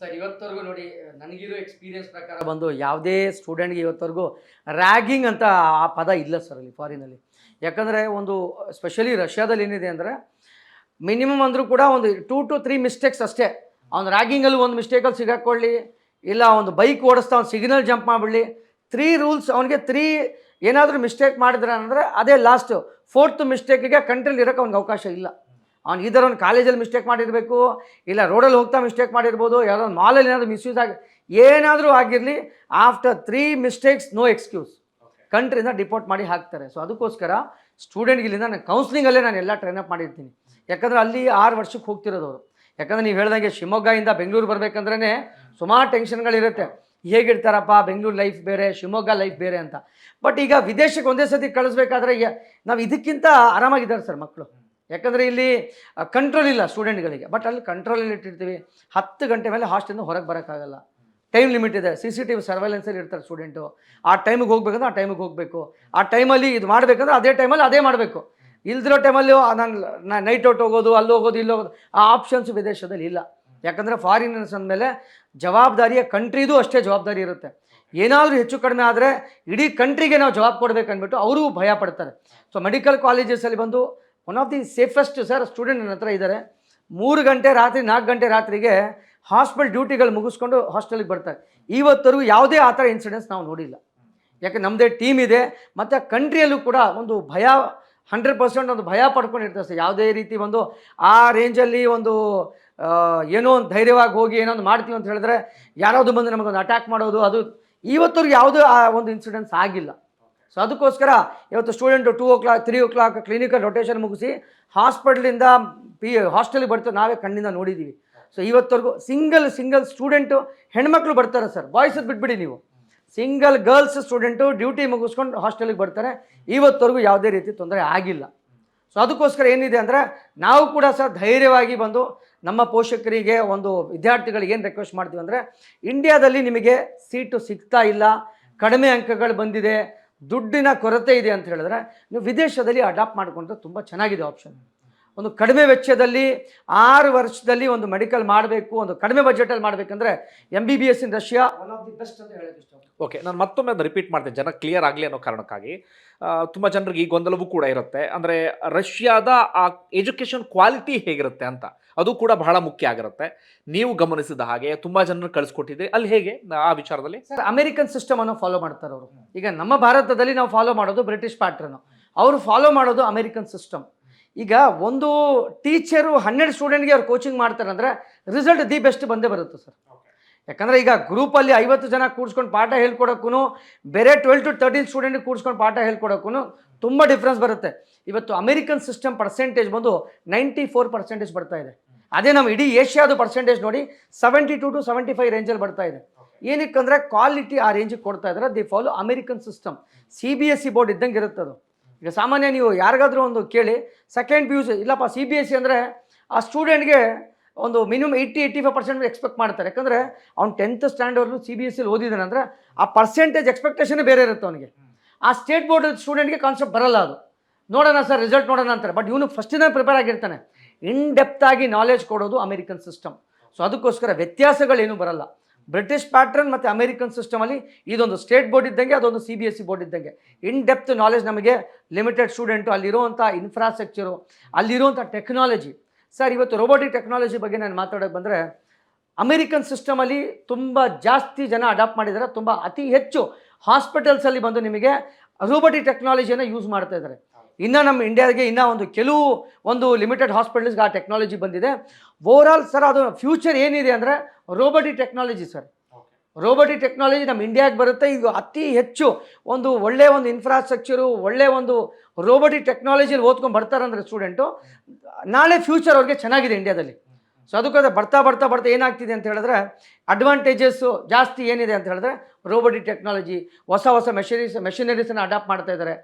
S2: ಸರ್ ಇವತ್ತವರೆಗೂ ನೋಡಿ ನನಗಿರೋ ಎಕ್ಸ್ಪೀರಿಯನ್ಸ್ ಪ್ರಕಾರ ಬಂದು ಯಾವುದೇ ಸ್ಟೂಡೆಂಟ್ಗೆ ಇವತ್ತವರೆಗೂ ರ್ಯಾಗಿಂಗ್ ಅಂತ ಆ ಪದ ಇಲ್ಲ ಸರ್ ಅಲ್ಲಿ ಫಾರಿನಲ್ಲಿ ಯಾಕಂದರೆ ಒಂದು ಸ್ಪೆಷಲಿ ರಷ್ಯಾದಲ್ಲಿ ಏನಿದೆ ಅಂದರೆ ಮಿನಿಮಮ್ ಅಂದರೂ ಕೂಡ ಒಂದು ಟೂ ಟು ತ್ರೀ ಮಿಸ್ಟೇಕ್ಸ್ ಅಷ್ಟೇ. ಅವ್ನು ರ್ಯಾಗಿಂಗಲ್ಲಿ ಒಂದು ಮಿಸ್ಟೇಕಲ್ಲಿ ಸಿಗಾಕೊಳ್ಳಿ ಇಲ್ಲ ಒಂದು ಬೈಕ್ ಓಡಿಸ್ತಾ ಅವ್ನು ಸಿಗ್ನಲ್ ಜಂಪ್ ಮಾಡಿಬಿಡಲಿ. ತ್ರೀ ರೂಲ್ಸ್ ಅವನಿಗೆ ತ್ರೀ ಏನಾದರೂ ಮಿಸ್ಟೇಕ್ ಮಾಡಿದ್ರೆ ಅಂದರೆ ಅದೇ ಲಾಸ್ಟು ಫೋರ್ತ್ ಮಿಸ್ಟೇಕಿಗೆ ಕಂಟ್ರಿಲಿ ಇರೋಕ್ಕೆ ಅವ್ನಿಗೆ ಅವಕಾಶ ಇಲ್ಲ. ಅವ್ನು ಇದರ ಒಂದು ಕಾಲೇಜಲ್ಲಿ ಮಿಸ್ಟೇಕ್ ಮಾಡಿರಬೇಕು, ಇಲ್ಲ ರೋಡಲ್ಲಿ ಹೋಗ್ತಾ ಮಿಸ್ಟೇಕ್ ಮಾಡಿರ್ಬೋದು, ಯಾವುದೋ ಮಾಲಲ್ಲಿ ಏನಾದರೂ ಮಿಸ್ಯೂಸ್ ಆಗಿ, ಏನಾದರೂ ಆಗಿರಲಿ after three mistakes no excuse ಕಂಟ್ರಿಯಿಂದ deport ಮಾಡಿ ಹಾಕ್ತಾರೆ. ಸೊ ಅದಕ್ಕೋಸ್ಕರ ಸ್ಟೂಡೆಂಟ್ಗೆ ಇಲ್ಲಿಂದ ನಾನು ಕೌನ್ಸಿಲಿಂಗಲ್ಲೇ ನಾನು ಎಲ್ಲ ಟ್ರೈನ್ ಅಪ್ ಮಾಡಿರ್ತೀನಿ. ಯಾಕಂದರೆ ಅಲ್ಲಿ ಆರು ವರ್ಷಕ್ಕೆ ಹೋಗ್ತಿರೋದು ಯಾಕಂದರೆ ನೀವು ಹೇಳ್ದಂಗೆ ಶಿವಮೊಗ್ಗದಿಂದ ಬೆಂಗಳೂರು ಬರಬೇಕಂದ್ರೇ ಸುಮಾರು ಟೆನ್ಷನ್ಗಳಿರುತ್ತೆ ಹೇಗಿರ್ತಾರಪ್ಪ, ಬೆಂಗಳೂರು ಲೈಫ್ ಬೇರೆ, ಶಿವಮೊಗ್ಗ ಲೈಫ್ ಬೇರೆ ಅಂತ. ಬಟ್ ಈಗ ವಿದೇಶಕ್ಕೆ ಒಂದೇ ಸತಿ ಕಳಿಸ್ಬೇಕಾದ್ರೆ ನಾವು ಇದಕ್ಕಿಂತ ಆರಾಮಾಗಿದ್ದಾರೆ ಸರ್ ಮಕ್ಕಳು ಯಾಕಂದರೆ ಇಲ್ಲಿ ಕಂಟ್ರೋಲ್ ಇಲ್ಲ ಸ್ಟೂಡೆಂಟ್ಗಳಿಗೆ ಬಟ್ ಅಲ್ಲಿ ಕಂಟ್ರೋಲಲ್ಲಿ ಇಟ್ಟಿರ್ತೀವಿ ಹತ್ತು ಗಂಟೆ ಮೇಲೆ ಹಾಸ್ಟೆಲಿಂದ ಹೊರಗೆ ಬರೋಕ್ಕಾಗಲ್ಲ. ಟೈಮ್ ಲಿಮಿಟ್ ಇದೆ. ಸಿ ಸಿ ಟಿ ವಿ ಸರ್ವೈಲೆನ್ಸಲ್ಲಿ ಇರ್ತಾರೆ ಸ್ಟೂಡೆಂಟು ಆ ಟೈಮಿಗೆ ಹೋಗ್ಬೇಕಂದ್ರೆ ಆ ಟೈಮಿಗೆ ಹೋಗಬೇಕು. ಆ ಟೈಮಲ್ಲಿ ಇದು ಮಾಡಬೇಕಂದ್ರೆ ಅದೇ ಟೈಮಲ್ಲಿ ಅದೇ ಮಾಡಬೇಕು. ಇಲ್ದಿರೋ ಟೈಮಲ್ಲಿ ನಾನು ನೈಟ್ ಔಟ್ ಹೋಗೋದು, ಅಲ್ಲಿ ಹೋಗೋದು, ಇಲ್ಲಿ ಹೋಗೋದು, ಆ ಆಪ್ಷನ್ಸ್ ವಿದೇಶದಲ್ಲಿ ಇಲ್ಲ. ಯಾಕಂದರೆ ಫಾರಿನರ್ಸ್ ಅಂದಮೇಲೆ ಜವಾಬ್ದಾರಿಯ ಕಂಟ್ರಿದು ಅಷ್ಟೇ ಜವಾಬ್ದಾರಿ ಇರುತ್ತೆ. ಏನಾದರೂ ಹೆಚ್ಚು ಕಡಿಮೆ ಆದರೆ ಇಡೀ ಕಂಟ್ರಿಗೆ ನಾವು ಜವಾಬ್ ಕೊಡಬೇಕಂದ್ಬಿಟ್ಟು ಅವರು ಭಯ ಪಡ್ತಾರೆ. ಸೊ ಮೆಡಿಕಲ್ ಕಾಲೇಜಸಲ್ಲಿ ಬಂದು one of the safest sir student ನನ್ನ ಹತ್ರ ಇದ್ದಾರೆ. ಮೂರು ಗಂಟೆ ರಾತ್ರಿ, ನಾಲ್ಕು ಗಂಟೆ ರಾತ್ರಿಗೆ ಹಾಸ್ಪಿಟಲ್ ಡ್ಯೂಟಿಗಳು ಮುಗಿಸ್ಕೊಂಡು ಹಾಸ್ಟೆಲಿಗೆ ಬರ್ತಾರೆ. ಇವತ್ತರೆಗೂ ಯಾವುದೇ ಆ ಥರ ಇನ್ಸಿಡೆನ್ಸ್ ನಾವು ನೋಡಿಲ್ಲ. ಯಾಕೆ ನಮ್ಮದೇ ಟೀಮ್ ಇದೆ, ಮತ್ತು ಕಂಟ್ರಿಯಲ್ಲೂ ಕೂಡ ಒಂದು ಭಯ ಹಂಡ್ರೆಡ್ ಪರ್ಸೆಂಟ್ ಒಂದು ಭಯ ಪಡ್ಕೊಂಡಿರ್ತಾರೆ ಸರ್. ಯಾವುದೇ ರೀತಿ ಒಂದು ಆ ರೇಂಜಲ್ಲಿ ಒಂದು ಏನೋ ಒಂದು ಧೈರ್ಯವಾಗಿ ಹೋಗಿ ಏನೋ ಒಂದು ಮಾಡ್ತೀವಿ ಅಂತ ಹೇಳಿದ್ರೆ ಯಾರಾದರೂ ಬಂದು ನಮಗೊಂದು ಅಟ್ಯಾಕ್ ಮಾಡೋದು, ಅದು ಇವತ್ತರೆಗೂ ಯಾವುದೂ ಆ ಒಂದು ಇನ್ಸಿಡೆನ್ಸ್ ಆಗಿಲ್ಲ. ಸೊ ಅದಕ್ಕೋಸ್ಕರ ಇವತ್ತು student two o'clock three o'clock clinical rotation ಮುಗಿಸಿ ಹಾಸ್ಪಿಟ್ಲಿಂದ, ಪಿ ಹಾಸ್ಟೆಲಿಗೆ ಬರ್ತಾರೆ ನಾವೇ ಕಣ್ಣಿಂದ ನೋಡಿದ್ದೀವಿ ಸೊ ಇವತ್ತವರೆಗೂ ಸಿಂಗಲ್ ಸಿಂಗಲ್ ಸ್ಟೂಡೆಂಟು ಹೆಣ್ಮಕ್ಳು ಬರ್ತಾರೆ ಸರ್ ಬಾಯ್ಸದ್ದು ಬಿಟ್ಬಿಡಿ ನೀವು. ಸಿಂಗಲ್ ಗರ್ಲ್ಸ್ ಸ್ಟೂಡೆಂಟು ಡ್ಯೂಟಿ ಮುಗಿಸ್ಕೊಂಡು ಹಾಸ್ಟೆಲಿಗೆ ಬರ್ತಾರೆ. ಇವತ್ತವರೆಗೂ ಯಾವುದೇ ರೀತಿ ತೊಂದರೆ ಆಗಿಲ್ಲ. ಸೊ ಅದಕ್ಕೋಸ್ಕರ ಏನಿದೆ ಅಂದರೆ, ನಾವು ಕೂಡ ಸರ್ ಧೈರ್ಯವಾಗಿ ಬಂದು ನಮ್ಮ ಪೋಷಕರಿಗೆ ಒಂದು ವಿದ್ಯಾರ್ಥಿಗಳಿಗೆ ಏನು ರಿಕ್ವೆಸ್ಟ್ ಮಾಡ್ತೀವಿ ಅಂದರೆ ಇಂಡಿಯಾದಲ್ಲಿ ನಿಮಗೆ ಸೀಟು ಸಿಗ್ತಾ ಇಲ್ಲ, ಕಡಿಮೆ ಅಂಕಗಳು ಬಂದಿದೆ, ದುಡ್ಡಿನ ಕೊರತೆ ಇದೆ ಅಂತ ಹೇಳಿದ್ರೆ, ನೀವು ವಿದೇಶದಲ್ಲಿ ಅಡಾಪ್ಟ್ ಮಾಡಿಕೊಂಡ್ರೆ ತುಂಬ ಚೆನ್ನಾಗಿದೆ ಆಪ್ಷನ್ ಒಂದು ಕಡಿಮೆ ವೆಚ್ಚದಲ್ಲಿ ಆರು ವರ್ಷದಲ್ಲಿ ಒಂದು ಮೆಡಿಕಲ್ ಮಾಡಬೇಕು ಒಂದು ಕಡಿಮೆ ಬಜೆಟಲ್ಲಿ ಮಾಡಬೇಕಂದ್ರೆ M B B S in Russia one of the best ಅಂತ ಹೇಳೋದಿಷ್ಟು ಇಷ್ಟ.
S1: ಓಕೆ ನಾನು ಮತ್ತೊಮ್ಮೆ ಅದನ್ನು ರಿಪೀಟ್ ಮಾಡ್ತೇನೆ. ಜನ ಕ್ಲಿಯರ್ ಆಗಲಿ ಅನ್ನೋ ಕಾರಣಕ್ಕಾಗಿ. ತುಂಬ ಜನರಿಗೆ ಈ ಗೊಂದಲವೂ ಕೂಡ ಇರುತ್ತೆ. ಅಂದರೆ ರಷ್ಯಾದ ಆ ಎಜುಕೇಷನ್ ಕ್ವಾಲಿಟಿ ಹೇಗಿರುತ್ತೆ ಅಂತ ಅದು ಕೂಡ ಬಹಳ ಮುಖ್ಯ ಆಗಿರುತ್ತೆ. ನೀವು ಗಮನಿಸಿದ ಹಾಗೆ ತುಂಬ ಜನರು ಕಳಿಸ್ಕೊಟ್ಟಿದ್ರಿ ಅಲ್ಲಿ ಹೇಗೆ? ಆ ವಿಚಾರದಲ್ಲಿ?
S2: ಸರ್ ಅಮೆರಿಕನ್ ಸಿಸ್ಟಮ್ ಅನ್ನು ಫಾಲೋ ಮಾಡ್ತಾರೆ ಅವರು ಈಗ ನಮ್ಮ ಭಾರತದಲ್ಲಿ ನಾವು ಫಾಲೋ ಮಾಡೋದು ಬ್ರಿಟಿಷ್ ಪ್ಯಾಟ್ರನ್ನು ಅವರು ಫಾಲೋ ಮಾಡೋದು ಅಮೆರಿಕನ್ ಸಿಸ್ಟಮ್ ಈಗ ಒಂದು ಟೀಚರು ಹನ್ನೆರಡು ಸ್ಟೂಡೆಂಟ್ಗೆ ಅವ್ರು ಕೋಚಿಂಗ್ ಮಾಡ್ತಾರೆ ಅಂದರೆ ರಿಸಲ್ಟ್ ದಿ ಬೆಸ್ಟ್ ಬಂದೇ ಬರುತ್ತೆ ಸರ್ ಯಾಕಂದರೆ ಈಗ ಗ್ರೂಪಲ್ಲಿ ಐವತ್ತು ಜನ ಕೂಡ್ಸ್ಕೊಂಡು ಪಾಠ ಹೇಳ್ಕೊಡೋಕ್ಕೂ ಬೇರೆ ಟ್ವೆಲ್ ಟು ತರ್ಟೀನ್ ಸ್ಟೂಡೆಂಟ್ಗೆ ಕೂಡ್ಸ್ಕೊಂಡು ಪಾಠ ಹೇಳ್ಕೊಡೋಕ್ಕೂ ತುಂಬ ಡಿಫ್ರೆನ್ಸ್ ಬರುತ್ತೆ. ಇವತ್ತು ಅಮೆರಿಕನ್ ಸಿಸ್ಟಮ್ ಪರ್ಸೆಂಟೇಜ್ ಬಂದು ನೈಂಟಿ ಫೋರ್ ಪರ್ಸೆಂಟೇಜ್ ಬರ್ತಾ ಇದೆ. ಅದೇ ನಮ್ಮ ಇಡೀ ಏಷ್ಯಾದು ಪರ್ಸೆಂಟೇಜ್ ನೋಡಿ seventy to to seventy five ರೇಂಜಲ್ಲಿ ಬರ್ತಾ ಇದೆ. ಅಂದರೆ ಕ್ವಾಲಿಟಿ ಆ ರೇಂಜಿಗೆ ಕೊಡ್ತಾ ಇದ್ದಾರೆ. The follow American system C B S C board ಇದ್ದಂಗೆ ಇರುತ್ತೆ ಅದು ಈಗ ಸಾಮಾನ್ಯ ನೀವು ಯಾರಿಗಾದರೂ ಒಂದು ಕೇಳಿ ಸೆಕೆಂಡ್ ಪಿ ಯು ಸಿ ಇಲ್ಲಪ್ಪ ಸಿ ಬಿ ಎಸ್ ಸಿ ಅಂದರೆ ಆ ಸ್ಟೂಡೆಂಟ್ಗೆ ಒಂದು minimum eighty eighty five percent expect ಮಾಡ್ತಾರೆ. ಯಾಕಂದರೆ ಅವ್ನು tenth standard C B S ಸಿಲಿ ಓದಿದ್ದಾನೆ ಅಂದರೆ ಆ ಪರ್ಸೆಂಟೇಜ್ ಎಕ್ಸ್ಪೆಕ್ಟೇಷನೇ ಬೇರೆ ಇರುತ್ತೆ ಅವನಿಗೆ. ಆ ಸ್ಟೇಟ್ ಬೋರ್ಡ್ ಸ್ಟೂಡೆಂಟ್ಗೆ ಕಾನ್ಸೆಪ್ಟ್ ಬರಲ್ಲ ಅದು. ನೋಡೋಣ ಸರ್ ರಿಸಲ್ಟ್ ನೋಡೋಣ ಅಂತಾರೆ. ಬಟ್ ಇವನು ಫಸ್ಟಿಂದ ಪ್ರಿಪೇರ್ ಆಗಿರ್ತಾನೆ. ಇನ್ ಡೆಪ್ತಾಗಿ ನಾಲೆಜ್ ಕೊಡೋದು ಅಮೆರಿಕನ್ ಸಿಸ್ಟಮ್ ಸೊ ಅದಕ್ಕೋಸ್ಕರ ವ್ಯತ್ಯಾಸಗಳೇನು ಬರಲ್ಲ. ಬ್ರಿಟಿಷ್ ಪ್ಯಾಟ್ರನ್ ಮತ್ತು ಅಮೇರಿಕನ್ ಸಿಸ್ಟಮಲ್ಲಿ ಇದೊಂದು ಸ್ಟೇಟ್ ಬೋರ್ಡ್ ಇದ್ದಂಗೆ, ಅದೊಂದು C B S C board ಇದ್ದಂಗೆ. ಇನ್ ಡೆಪ್ತ್ ನಾಲೆಜ್ ನಮಗೆ ಲಿಮಿಟೆಡ್ ಸ್ಟೂಡೆಂಟು ಅಲ್ಲಿರುವಂಥ ಇನ್ಫ್ರಾಸ್ಟ್ರಕ್ಚರು ಅಲ್ಲಿರುವಂಥ ಟೆಕ್ನಾಲಜಿ ಸರ್ ಇವತ್ತು ರೋಬೋಟಿಕ್ ಟೆಕ್ನಾಲಜಿ ಬಗ್ಗೆ ನಾನು ಮಾತಾಡೋಕೆ ಬಂದರೆ ಅಮೆರಿಕನ್ ಸಿಸ್ಟಮಲ್ಲಿ ತುಂಬ ಜಾಸ್ತಿ ಜನ ಅಡಾಪ್ಟ್ ಮಾಡಿದ್ದಾರೆ ತುಂಬ ಅತಿ ಹೆಚ್ಚು ಹಾಸ್ಪಿಟಲ್ಸಲ್ಲಿ ಬಂದು ನಿಮಗೆ ರೋಬೋಟಿಕ್ ಟೆಕ್ನಾಲಜಿಯನ್ನು ಯೂಸ್ ಮಾಡ್ತಾ ಇದ್ದಾರೆ ಇನ್ನು ನಮ್ಮ ಇಂಡಿಯಾಗೆ ಇನ್ನೂ ಒಂದು ಕೆಲವು, ಒಂದು ಲಿಮಿಟೆಡ್ ಹಾಸ್ಪಿಟಲ್ಸ್ಗೆ ಆ ಟೆಕ್ನಾಲಜಿ ಬಂದಿದೆ. ಓವರಾಲ್ ಸರ್ ಅದು ಫ್ಯೂಚರ್ ಏನಿದೆ ಅಂದರೆ robotic technology sir robotic technology ನಮ್ಮ ಇಂಡಿಯಾಗೆ ಬರುತ್ತೆ. ಇದು ಅತಿ ಹೆಚ್ಚು ಒಂದು ಒಳ್ಳೆಯ ಒಂದು ಇನ್ಫ್ರಾಸ್ಟ್ರಕ್ಚರು ಒಳ್ಳೆಯ ಒಂದು ರೋಬೋಟಿಕ್ ಟೆಕ್ನಾಲಜಿಲಿ ಓದ್ಕೊಂಡು ಬರ್ತಾರಂದ್ರೆ ಸ್ಟೂಡೆಂಟು ನಾಳೆ ಫ್ಯೂಚರ್ ಅವ್ರಿಗೆ ಚೆನ್ನಾಗಿದೆ ಇಂಡಿಯಾದಲ್ಲಿ ಸೊ ಅದಕ್ಕೋದ್ರೆ ಬರ್ತಾ ಬರ್ತಾ ಬರ್ತಾ ಏನಾಗ್ತಿದೆ ಅಂತ ಹೇಳಿದ್ರೆ ಅಡ್ವಾಂಟೇಜಸ್ಸು ಜಾಸ್ತಿ ಏನಿದೆ ಅಂತ ಹೇಳಿದ್ರೆ ರೋಬೋಟಿಕ್ ಟೆಕ್ನಾಲಜಿ ಹೊಸ ಹೊಸ ಮೆಷಿನರೀಸ್ ಮೆಷಿನರೀಸನ್ನು ಅಡಾಪ್ಟ್ ಮಾಡ್ತಾ ಇದ್ದಾರೆ.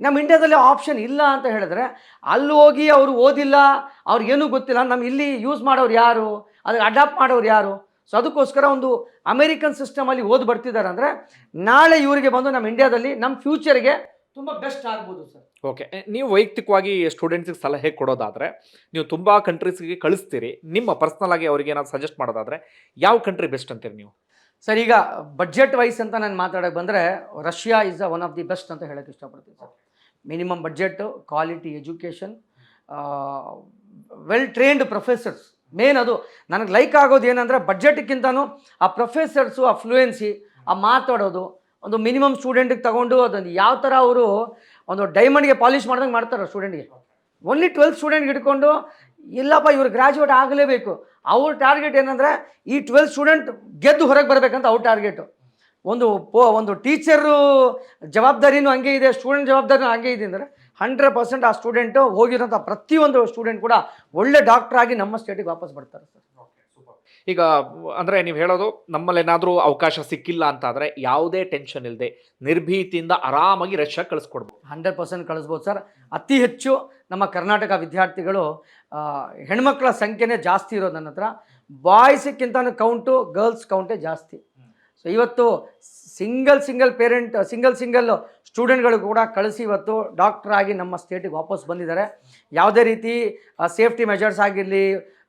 S2: ನಮ್ಮ ಇಂಡಿಯಾದಲ್ಲಿ ಆಪ್ಷನ್ ಇಲ್ಲ ಅಂತ ಹೇಳಿದ್ರೆ, ಅಲ್ಲಿ ಹೋಗಿ ಅವರು ಓದಿಲ್ಲ, ಅವ್ರಿಗೇನು ಗೊತ್ತಿಲ್ಲ ನಮ್ಮ ಇಲ್ಲಿ ಯೂಸ್ ಮಾಡೋರು ಯಾರು? ಅದಕ್ಕೆ ಅಡಾಪ್ಟ್ ಮಾಡೋರು ಯಾರು? ಸೊ ಅದಕ್ಕೋಸ್ಕರ ಒಂದು ಅಮೇರಿಕನ್ ಸಿಸ್ಟಮಲ್ಲಿ ಓದಿ ಬರ್ತಿದ್ದಾರೆ ಅಂದರೆ ನಾಳೆ ಇವರಿಗೆ ಬಂದು ನಮ್ಮ ಇಂಡಿಯಾದಲ್ಲಿ ನಮ್ಮ ಫ್ಯೂಚರ್ಗೆ ತುಂಬ ಬೆಸ್ಟ್ ಆಗ್ಬೋದು ಸರ್
S1: ಓಕೆ ನೀವು ವೈಯಕ್ತಿಕವಾಗಿ ಸ್ಟೂಡೆಂಟ್ಸಿಗೆ ಸಲಹೆ ಕೊಡೋದಾದ್ರೆ ನೀವು ತುಂಬ ಕಂಟ್ರೀಸ್ಗೆ ಕಳಿಸ್ತೀರಿ. ನಿಮ್ಮ ಪರ್ಸ್ನಲ್ ಆಗಿ ಅವ್ರಿಗೆ ಏನಾದ್ರು ಸಜೆಸ್ಟ್ ಮಾಡೋದಾದ್ರೆ ಯಾವ ಕಂಟ್ರಿ ಬೆಸ್ಟ್ ಅಂತೀರಿ ನೀವು?
S2: ಸರ್ ಈಗ ಬಜೆಟ್ ವೈಸ್ ಅಂತ ನಾನು ಮಾತಾಡೋಕೆ ಬಂದರೆ Russia is one of the best ಅಂತ ಹೇಳೋಕ್ಕೆ ಇಷ್ಟಪಡ್ತೀನಿ sir minimum budget quality education well trained professors main ಅದು. ನನಗೆ ಲೈಕ್ ಆಗೋದು ಏನಂದರೆ ಬಡ್ಜೆಟ್ಗಿಂತನೂ ಆ ಪ್ರೊಫೆಸರ್ಸು ಆ ಫ್ಲೂಯೆನ್ಸಿ ಆ ಮಾತಾಡೋದು, ಒಂದು ಮಿನಿಮಮ್ ಸ್ಟೂಡೆಂಟಿಗೆ ತಗೊಂಡು ಅದೊಂದು ಯಾವ ಥರ ಅವರು ಒಂದು ಡೈಮಂಡ್ಗೆ ಪಾಲಿಷ್ ಮಾಡ್ದಂಗೆ ಮಾಡ್ತಾರೆ ಸ್ಟೂಡೆಂಟ್ಗೆ ಓನ್ಲಿ ಟ್ವೆಲ್ತ್ ಸ್ಟೂಡೆಂಟ್ ಹಿಡ್ಕೊಂಡು, ಇಲ್ಲಪ್ಪ ಇವ್ರು ಗ್ರ್ಯಾಜುಯೇಟ್ ಆಗಲೇಬೇಕು. ಅವ್ರ ಟಾರ್ಗೆಟ್ ಏನಂದರೆ ಈ ಟ್ವೆಲ್ತ್ ಸ್ಟೂಡೆಂಟ್ ಗೆದ್ದು ಹೊರಗೆ ಬರಬೇಕಂತ ಅವ್ರ ಟಾರ್ಗೆಟು ಒಂದು ಒಂದು ಟೀಚರು ಜವಾಬ್ದಾರಿನೂ ಹಂಗೆ ಇದೆ ಸ್ಟೂಡೆಂಟ್ ಜವಾಬ್ದಾರಿನೂ ಹಂಗೆ ಇದೆ ಅಂದರೆ ಹಂಡ್ರೆಡ್ ಪರ್ಸೆಂಟ್ ಆ ಸ್ಟೂಡೆಂಟು ಹೋಗಿರೋಂಥ ಪ್ರತಿಯೊಂದು ಸ್ಟೂಡೆಂಟ್ ಕೂಡ ಒಳ್ಳೆ ಡಾಕ್ಟರ್ ಆಗಿ ನಮ್ಮ ಸ್ಟೇಟಿಗೆ ವಾಪಸ್ ಬರ್ತಾರೆ ಸರ್.
S1: ಈಗ ಅಂದರೆ ನೀವು ಹೇಳೋದು ನಮ್ಮಲ್ಲಿ ಏನಾದರೂ ಅವಕಾಶ ಸಿಕ್ಕಿಲ್ಲ ಅಂತ ಆದರೆ ಯಾವುದೇ ಟೆನ್ಷನ್ ಇಲ್ಲದೆ ನಿರ್ಭೀತಿಯಿಂದ ಆರಾಮಾಗಿ ರಷ್ಯಾ ಕಳಿಸ್ಕೊಡ್ಬೋದು.
S2: ಹಂಡ್ರೆಡ್ ಪರ್ಸೆಂಟ್ ಕಳಿಸ್ಬೋದು ಸರ್. ಅತಿ ಹೆಚ್ಚು ನಮ್ಮ ಕರ್ನಾಟಕ ವಿದ್ಯಾರ್ಥಿಗಳು ಹೆಣ್ಮಕ್ಳ ಸಂಖ್ಯೆನೇ ಜಾಸ್ತಿ ಇರೋದು ನನ್ನ ಹತ್ರ. ಬಾಯ್ಸ್ಕ್ಕಿಂತ ಕೌಂಟು ಗರ್ಲ್ಸ್ ಕೌಂಟೇ ಜಾಸ್ತಿ. ಸೊ ಇವತ್ತು single single parent single single ಸ್ಟೂಡೆಂಟ್ಗಳು ಕೂಡ ಕಳಿಸಿ ಇವತ್ತು ಡಾಕ್ಟರ್ ಆಗಿ ನಮ್ಮ ಸ್ಟೇಟಿಗೆ ವಾಪಸ್ ಬಂದಿದ್ದಾರೆ. ಯಾವುದೇ ರೀತಿ ಸೇಫ್ಟಿ ಮೆಜರ್ಸ್ ಆಗಿರಲಿ,